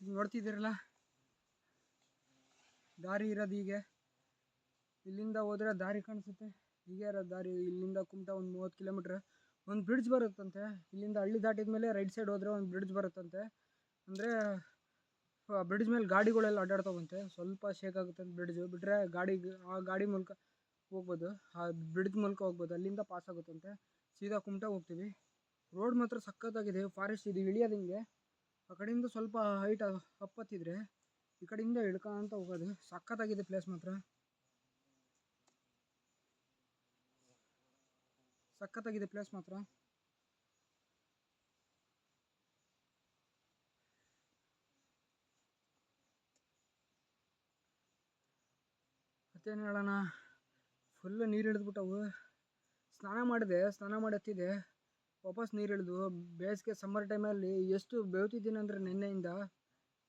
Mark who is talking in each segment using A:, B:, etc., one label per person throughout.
A: ನೋಡ್ತಿದ್ದೀರಲ್ಲ? ದಾರಿ ಇರೋದು ಹೀಗೆ. ಇಲ್ಲಿಂದ ಹೋದ್ರೆ ದಾರಿ ಕಾಣಿಸುತ್ತೆ. ಹೀಗೆ ಇರೋದು ದಾರಿ. ಇಲ್ಲಿಂದ ಕುಮಟ ಒಂದು ಮೂವತ್ತು ಕಿಲೋಮೀಟ್ರ್. ಒಂದು ಬ್ರಿಡ್ಜ್ ಬರುತ್ತಂತೆ. ಇಲ್ಲಿಂದ ಹಳ್ಳಿ ದಾಟಿದ ಮೇಲೆ ರೈಟ್ ಸೈಡ್ ಹೋದ್ರೆ ಒಂದು ಬ್ರಿಡ್ಜ್ ಬರುತ್ತಂತೆ. ಅಂದರೆ ಬ್ರಿಡ್ಜ್ ಮೇಲೆ ಗಾಡಿಗಳೆಲ್ಲ ಅಡ್ಡಾಡ್ತಾವಂತೆ. ಸ್ವಲ್ಪ ಶೇಕ್ ಆಗುತ್ತೆ ಅಂತ ಬ್ರಿಡ್ಜು ಬಿಟ್ಟರೆ ಗಾಡಿ, ಆ ಗಾಡಿ ಮೂಲಕ ಹೋಗ್ಬೋದು. ಆ ಬ್ರಿಡ್ಜ್ ಮೂಲಕ ಹೋಗ್ಬೋದು. ಅಲ್ಲಿಂದ ಪಾಸ್ ಆಗುತ್ತಂತೆ. ಸೀದಾ ಕುಮಟ ಹೋಗ್ತೀವಿ. ರೋಡ್ ಮಾತ್ರ ಸಖತ್ತಾಗಿದೆ. ಫಾರೆಸ್ಟ್ ಇದು, ಇಳಿಯೋದು ಹಿಂಗೆ. ಆ ಕಡೆಯಿಂದ ಸ್ವಲ್ಪ ಹೈಟ್ ಅಪ್ಪತ್ತಿದ್ರೆ ಈ ಕಡೆಯಿಂದ ಇಳ್ಕೊಂತ ಹೋಗೋದು. ಸಖತ್ತಾಗಿದೆ ಪ್ಲೇಸ್ ಮಾತ್ರ. ಸಖತ್ತಾಗಿದೆ ಪ್ಲೇಸ್ ಮಾತ್ರ. ಮತ್ತೇನು ಹೇಳೋಣ ಫುಲ್ಲು ನೀರು ಹಿಡಿದ್ಬಿಟ್ಟವು ಸ್ನಾನ ಮಾಡಿದೆ, ಸ್ನಾನ ಮಾಡಿ ಹತ್ತಿದೆ. ವಾಪಸ್ ನೀರು ಇಳಿದು ಬೇಸಿಗೆ ಸಮ್ಮರ್ ಟೈಮಲ್ಲಿ ಎಷ್ಟು ಬೇವ್ತಿದ್ದೀನಿ ಅಂದರೆ ನಿನ್ನೆಯಿಂದ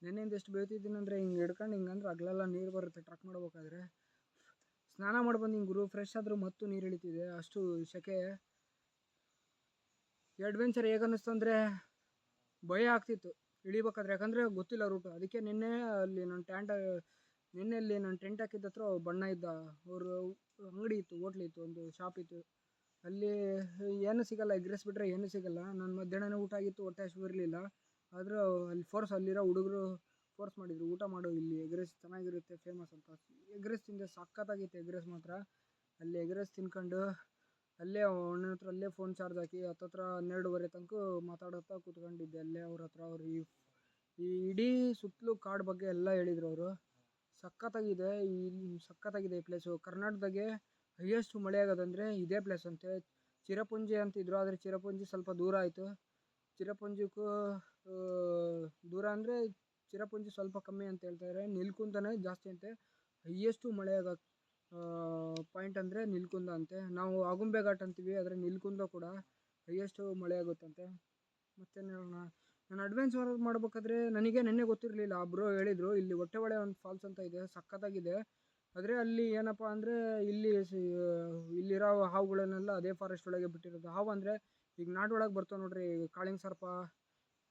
A: ನಿನ್ನೆಯಿಂದ ಎಷ್ಟು ಬೇವ್ತಿದ್ದೀನಿ ಅಂದರೆ ಹಿಂಗೆ ಹಿಡ್ಕೊಂಡು ಹಿಂಗಂದ್ರೆ ಹಗ್ಲೆಲ್ಲ ನೀರು ಬರುತ್ತೆ ಟ್ರಕ್ ಮಾಡ್ಬೇಕಾದ್ರೆ ಸ್ನಾನ ಮಾಡ್ಬಂದು ಹಿಂಗೆ ಗುರು ಫ್ರೆಶ್ ಆದರೂ ಮತ್ತು ನೀರು ಇಳಿತಿದೆ. ಅಷ್ಟು ಸೆಕೆ ಅಡ್ವೆಂಚರ್ ಹೇಗನ್ನಿಸ್ತು ಅಂದರೆ ಭಯ ಆಗ್ತಿತ್ತು ಇಳಿಬೇಕಾದ್ರೆ. ಯಾಕಂದರೆ ಗೊತ್ತಿಲ್ಲ ರೂಟ್ ಅದಕ್ಕೆ ನಿನ್ನೆ ಅಲ್ಲಿ ನನ್ನ ಟ್ಯಾಂಟ ನಿನ್ನೆ ಅಲ್ಲಿ ನಾನು ಟೆಂಟ್ ಹಾಕಿದ್ದ ಹತ್ರ ಬಣ್ಣ ಇದ್ದ. ಅವರು ಅಂಗಡಿ ಇತ್ತು, ಹೋಟ್ಲ್ ಇತ್ತು, ಒಂದು ಶಾಪ್ ಇತ್ತು. ಅಲ್ಲಿ, ಏನು ಸಿಗಲ್ಲ ಎಗ್ ರೈಸ್ ಬಿಟ್ಟರೆ ಏನೂ ಸಿಗಲ್ಲ. ನಾನು ಮಧ್ಯಾಹ್ನ ಊಟ ಆಗಿತ್ತು, ಹೊಟ್ಟೆ ಹಸಿವು ಇರಲಿಲ್ಲ. ಆದರೂ ಅಲ್ಲಿ ಫೋರ್ಸ್ ಅಲ್ಲಿರೋ ಹುಡುಗರು ಫೋರ್ಸ್ ಮಾಡಿದರು. ಊಟ ಮಾಡು ಇಲ್ಲಿ ಎಗ್ ರೈಸ್ ಚೆನ್ನಾಗಿರುತ್ತೆ ಫೇಮಸ್ ಅಂತ. ಎಗ್ ರೈಸ್ ತಿಂದೆ ಸಖತ್ತಾಗಿತ್ತು ಎಗ್ ರೈಸ್ ಮಾತ್ರ. ಅಲ್ಲಿ ಎಗ್ ರೈಸ್ ತಿನ್ಕೊಂಡು, ಅಲ್ಲೇ ಅಣ್ಣನ ಹತ್ರ ಅಲ್ಲೇ ಫೋನ್ ಚಾರ್ಜ್ ಹಾಕಿ ಹತ್ತತ್ರ ಹನ್ನೆರಡುವರೆ ತನಕ ಮಾತಾಡುತ್ತಾ ಕೂತ್ಕೊಂಡಿದ್ದೆ. ಅಲ್ಲೇ ಅವ್ರ ಹತ್ರ ಅವ್ರು ಈ ಈ ಇಡೀ ಸುತ್ತಲೂ ಕಾಡು ಬಗ್ಗೆ ಎಲ್ಲ ಹೇಳಿದರು ಅವರು. ಸಖತ್ತಾಗಿದೆ, ಈ ಸಖತ್ತಾಗಿದೆ ಈ ಪ್ಲೇಸು ಕರ್ನಾಟಕದಾಗೆ ಹೈಯೆಸ್ಟ್ ಮಳೆ ಆಗೋದಂದರೆ ಇದೇ ಪ್ಲೇಸ್ ಅಂತೆ. ಚಿರಪುಂಜಿ ಅಂತಿದ್ರು ಆದರೆ ಚಿರಪುಂಜಿ ಸ್ವಲ್ಪ ದೂರ ಆಯಿತು. ಚಿರಪುಂಜಿಗೂ ದೂರ ಅಂದರೆ ಚಿರಪುಂಜಿ ಸ್ವಲ್ಪ ಕಮ್ಮಿ ಅಂತ ಹೇಳ್ತಾರೆ. ನಿಲ್ಕುಂದನೇ ಜಾಸ್ತಿ ಅಂತೆ. ಹೈಯೆಸ್ಟು ಮಳೆ ಆಗೋ ಪಾಯಿಂಟ್ ಅಂದರೆ ನಿಲ್ಕುಂದ ಅಂತೆ. ನಾವು ಆಗುಂಬೆ ಘಾಟ್ ಅಂತೀವಿ, ಆದರೆ ನಿಲ್ಕುಂದ ಕೂಡ ಹೈಯೆಸ್ಟು ಮಳೆ ಆಗುತ್ತಂತೆ ಮತ್ತೇನು ನಾನು ನಾನು ಅಡ್ವೆಂಚರ್ ಮಾಡ್ಬೇಕಾದ್ರೆ ನನಗೆ ನೆನ್ನೆ ಗೊತ್ತಿರಲಿಲ್ಲ. ಬ್ರೋ ಹೇಳಿದರು, ಇಲ್ಲಿ ಹೊಟ್ಟೆ ಒಳೆ ಒಂದು ಫಾಲ್ಸ್ ಅಂತ ಇದೆ, ಸಖತ್ತಾಗಿದೆ. ಆದರೆ ಅಲ್ಲಿ ಏನಪ್ಪ ಅಂದರೆ ಇಲ್ಲಿ ಇಲ್ಲಿರೋ ಹಾವುಗಳನ್ನೆಲ್ಲ ಅದೇ ಫಾರೆಸ್ಟ್ ಒಳಗೆ ಬಿಟ್ಟಿರೋದು. ಹಾವು ಅಂದರೆ ಈಗ ನಾಡೊಳಗೆ ಬರ್ತಾವೆ ನೋಡ್ರಿ ಕಾಳಿಂಗ್ ಸರ್ಪ.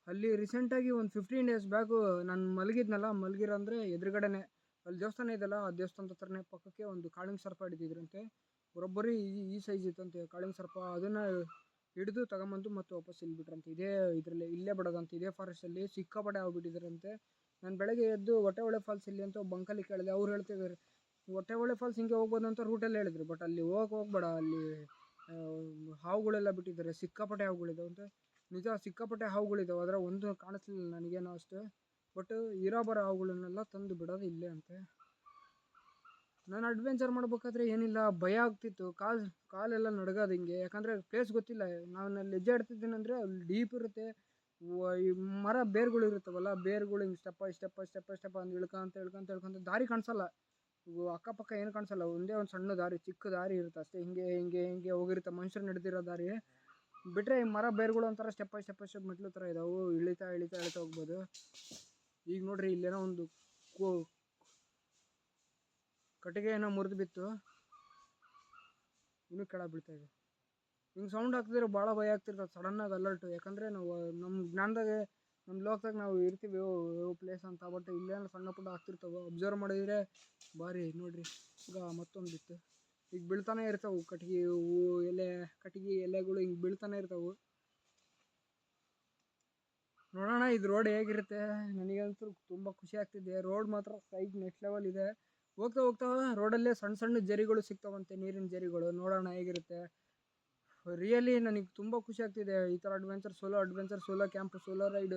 A: ಅಲ್ಲಿ ರೀಸೆಂಟಾಗಿ ಒಂದು ಫಿಫ್ಟೀನ್ ಡೇಸ್ ಬ್ಯಾಕು ನಾನು ಮಲಗಿದ್ನಲ್ಲ, ಮಲಗಿರೋ ಅಂದರೆ ಎದುರುಗಡೆನೆ. ಅಲ್ಲಿ ದೇವಸ್ಥಾನ ಇದೆಯಲ್ಲ ಆ ದೇವಸ್ಥಾನದ ಹತ್ರನೇ ಪಕ್ಕಕ್ಕೆ ಒಂದು ಕಾಳಿಂಗ್ ಸರ್ಪ ಹಿಡಿದಿದ್ರಂತೆ. ಒಬ್ಬೊಬ್ಬರಿ ಈ ಈ ಸೈಜ್ ಇತ್ತಂತೆ ಕಾಳಿಂಗ್ ಸರ್ಪ. ಅದನ್ನು ಹಿಡಿದು ತಗೊಂಬಂದು ಮತ್ತೆ ವಾಪಸ್ ಇಲ್ಲಿ ಬಿಟ್ರಂತೆ. ಇದೇ ಇದರಲ್ಲಿ, ಇಲ್ಲೇ ಬಿಡೋದಂತೆ, ಇದೇ ಫಾರೆಸ್ಟಲ್ಲಿ ಸಿಕ್ಕಾಪಟ್ಟೆ ಆಗ್ಬಿಟ್ಟಿದ್ರಂತೆ ನಾನು ಬೆಳಗ್ಗೆ ಎದ್ದು ಹೊಟ್ಟೆ ಒಳೆ ಫಾಲ್ಸ್ ಇಲ್ಲಿ ಅಂತ ಬಂಕಲ್ಲಿ ಕೇಳಿದೆ. ಅವ್ರು ಹೇಳ್ತಿದ್ದಾರೆ ಹೊಟ್ಟೆಹೊಳೆ ಫಾಲ್ಸ್ ಹಿಂಗೆ ಹೋಗ್ಬೋದು ಅಂತ ರೂಟಲ್ಲಿ ಹೇಳಿದ್ರು. ಬಟ್ ಅಲ್ಲಿ ಹೋಗಕ್ಕೆ ಹೋಗ್ಬೇಡ. ಅಲ್ಲಿ ಹಾವುಗಳೆಲ್ಲ ಬಿಟ್ಟಿದ್ದಾರೆ. ಸಿಕ್ಕಾಪಟ್ಟೆ ಹಾವುಗಳಿದಾವೆ ಅಂತ. ನಿಜ ಸಿಕ್ಕಾಪಟ್ಟೆ ಹಾವುಗಳಿದಾವೆ. ಅದರ ಒಂದು ಕಾಣಿಸ್ಲಿಲ್ಲ ನನಗೇನೋ ಅಷ್ಟೇ. ಬಟ್ ಇರೋ ಬರೋ ಹಾವುಗಳನ್ನೆಲ್ಲ ತಂದು ಬಿಡೋದು ಇಲ್ಲೇ ಅಂತೆ. ನಾನು ಅಡ್ವೆಂಚರ್ ಮಾಡ್ಬೇಕಾದ್ರೆ ಏನಿಲ್ಲ. ಭಯ ಆಗ್ತಿತ್ತು. ಕಾಲು, ಕಾಲೆಲ್ಲ ನಡಗೋದು ಹಿಂಗೆ. ಯಾಕಂದರೆ ಪ್ಲೇಸ್ ಗೊತ್ತಿಲ್ಲ. ನಾನು ಹೆಜ್ಜೆ ಇಡ್ತಿದ್ದೀನಂದರೆ ಅಲ್ಲಿ ಡೀಪ್ ಇರುತ್ತೆ. ಈ ಮರ ಬೇರುಗಳು ಇರುತ್ತವಲ್ಲ, ಬೇರುಗಳು ಹಿಂಗೆ ಸ್ಟೆಪ್ ಸ್ಟೆಪ್ ಸ್ಟೆಪ್ ಸ್ಟೆಪ್ ಅಂತ ಇಳ್ಕೊಂತ ಇಳ್ಕೊಂತ ಇಳ್ಕೊಂತ ದಾರಿ ಕಾಣಿಸಲ್ಲ. ಅಕ್ಕಪಕ್ಕ ಏನು ಕಾಣಿಸಲ್ಲ, ಒಂದೇ ಒಂದು ಸಣ್ಣ ದಾರಿ, ಚಿಕ್ಕ ದಾರಿ ಇರುತ್ತೆ ಅಷ್ಟೇ. ಹಿಂಗೆ ಹಿಂಗೆ ಹಿಂಗೆ ಹೋಗಿರುತ್ತೆ ಮನುಷ್ಯರು ನಡೆದಿರೋ ದಾರಿ. ಬಿಟ್ಟರೆ ಈ ಮರ ಬೇರುಗಳು ಒಂಥರ step by step by step ಮೆಟ್ಲು ಥರ ಇದಾವೆ. ಇಳಿತಾ ಇಳಿತಾ ಇಳಿತಾ ಹೋಗ್ಬೋದು. ಈಗ ನೋಡ್ರಿ, ಇಲ್ಲೇನೋ ಒಂದು ಕೋ, ಕಟ್ಟಿಗೆ ಮುರಿದು ಬಿತ್ತು. ಇನ್ನೂ ಕೆಳಗೆ ಬಿಡ್ತಾ ಇದೆ. ಹಿಂಗೆ ಸೌಂಡ್ ಹಾಕ್ತಿದ್ರೆ ಭಾಳ ಭಯ ಆಗ್ತಿರ್ತದೆ ಸಡನ್ನಾಗಿ ಅಲರ್ಟು ಯಾಕಂದರೆ ನಾವು ನಮ್ಮ ಜ್ಞಾನದಾಗೆ ನಮ್ಮ ಲೋಕದಾಗ ನಾವು ಇರ್ತೀವಿ ಪ್ಲೇಸ್ ಅಂತ. ಬಟ್ ಇಲ್ಲೇನು ಸಣ್ಣ ಪುಟ್ಟ ಆಗ್ತಿರ್ತಾವೆ. ಅಬ್ಸರ್ವ್ ಮಾಡಿದರೆ ಭಾರಿ, ನೋಡ್ರಿ. ಈಗ ಮತ್ತೊಂದು ಬಿತ್ತು. ಈಗ ಬೀಳ್ತಾನೆ ಇರ್ತಾವೆ. ಕಟ್ಟಿಗೆ ಹೂವು ಎಲೆ ಕಟ್ಟಿಗೆ ಎಲೆಗಳು ಹಿಂಗೆ ಬೀಳ್ತಾನೆ ಇರ್ತಾವೆ. ನೋಡೋಣ, ಇದು ರೋಡ್ ಹೇಗಿರುತ್ತೆ? ನನಗಂತೂ ತುಂಬ ಖುಷಿ ಆಗ್ತಿದೆ. ರೋಡ್ ಮಾತ್ರ ಸೈಜ್ ನೆಕ್ಸ್ಟ್ ಲೆವೆಲ್ ಇದೆ. ಹೋಗ್ತಾ ಹೋಗ್ತಾ ರೋಡಲ್ಲೇ ಸಣ್ಣ ಸಣ್ಣ ಜರಿಗಳು ಸಿಗ್ತಾವಂತೆ, ನೀರಿನ ಜರಿಗಳು. ನೋಡೋಣ ಹೇಗಿರುತ್ತೆ. ರಿಯಲಿ ನನಗೆ ತುಂಬ ಖುಷಿ ಆಗ್ತಿದೆ. ಈ ಥರ adventure solo adventure solo camp solo ride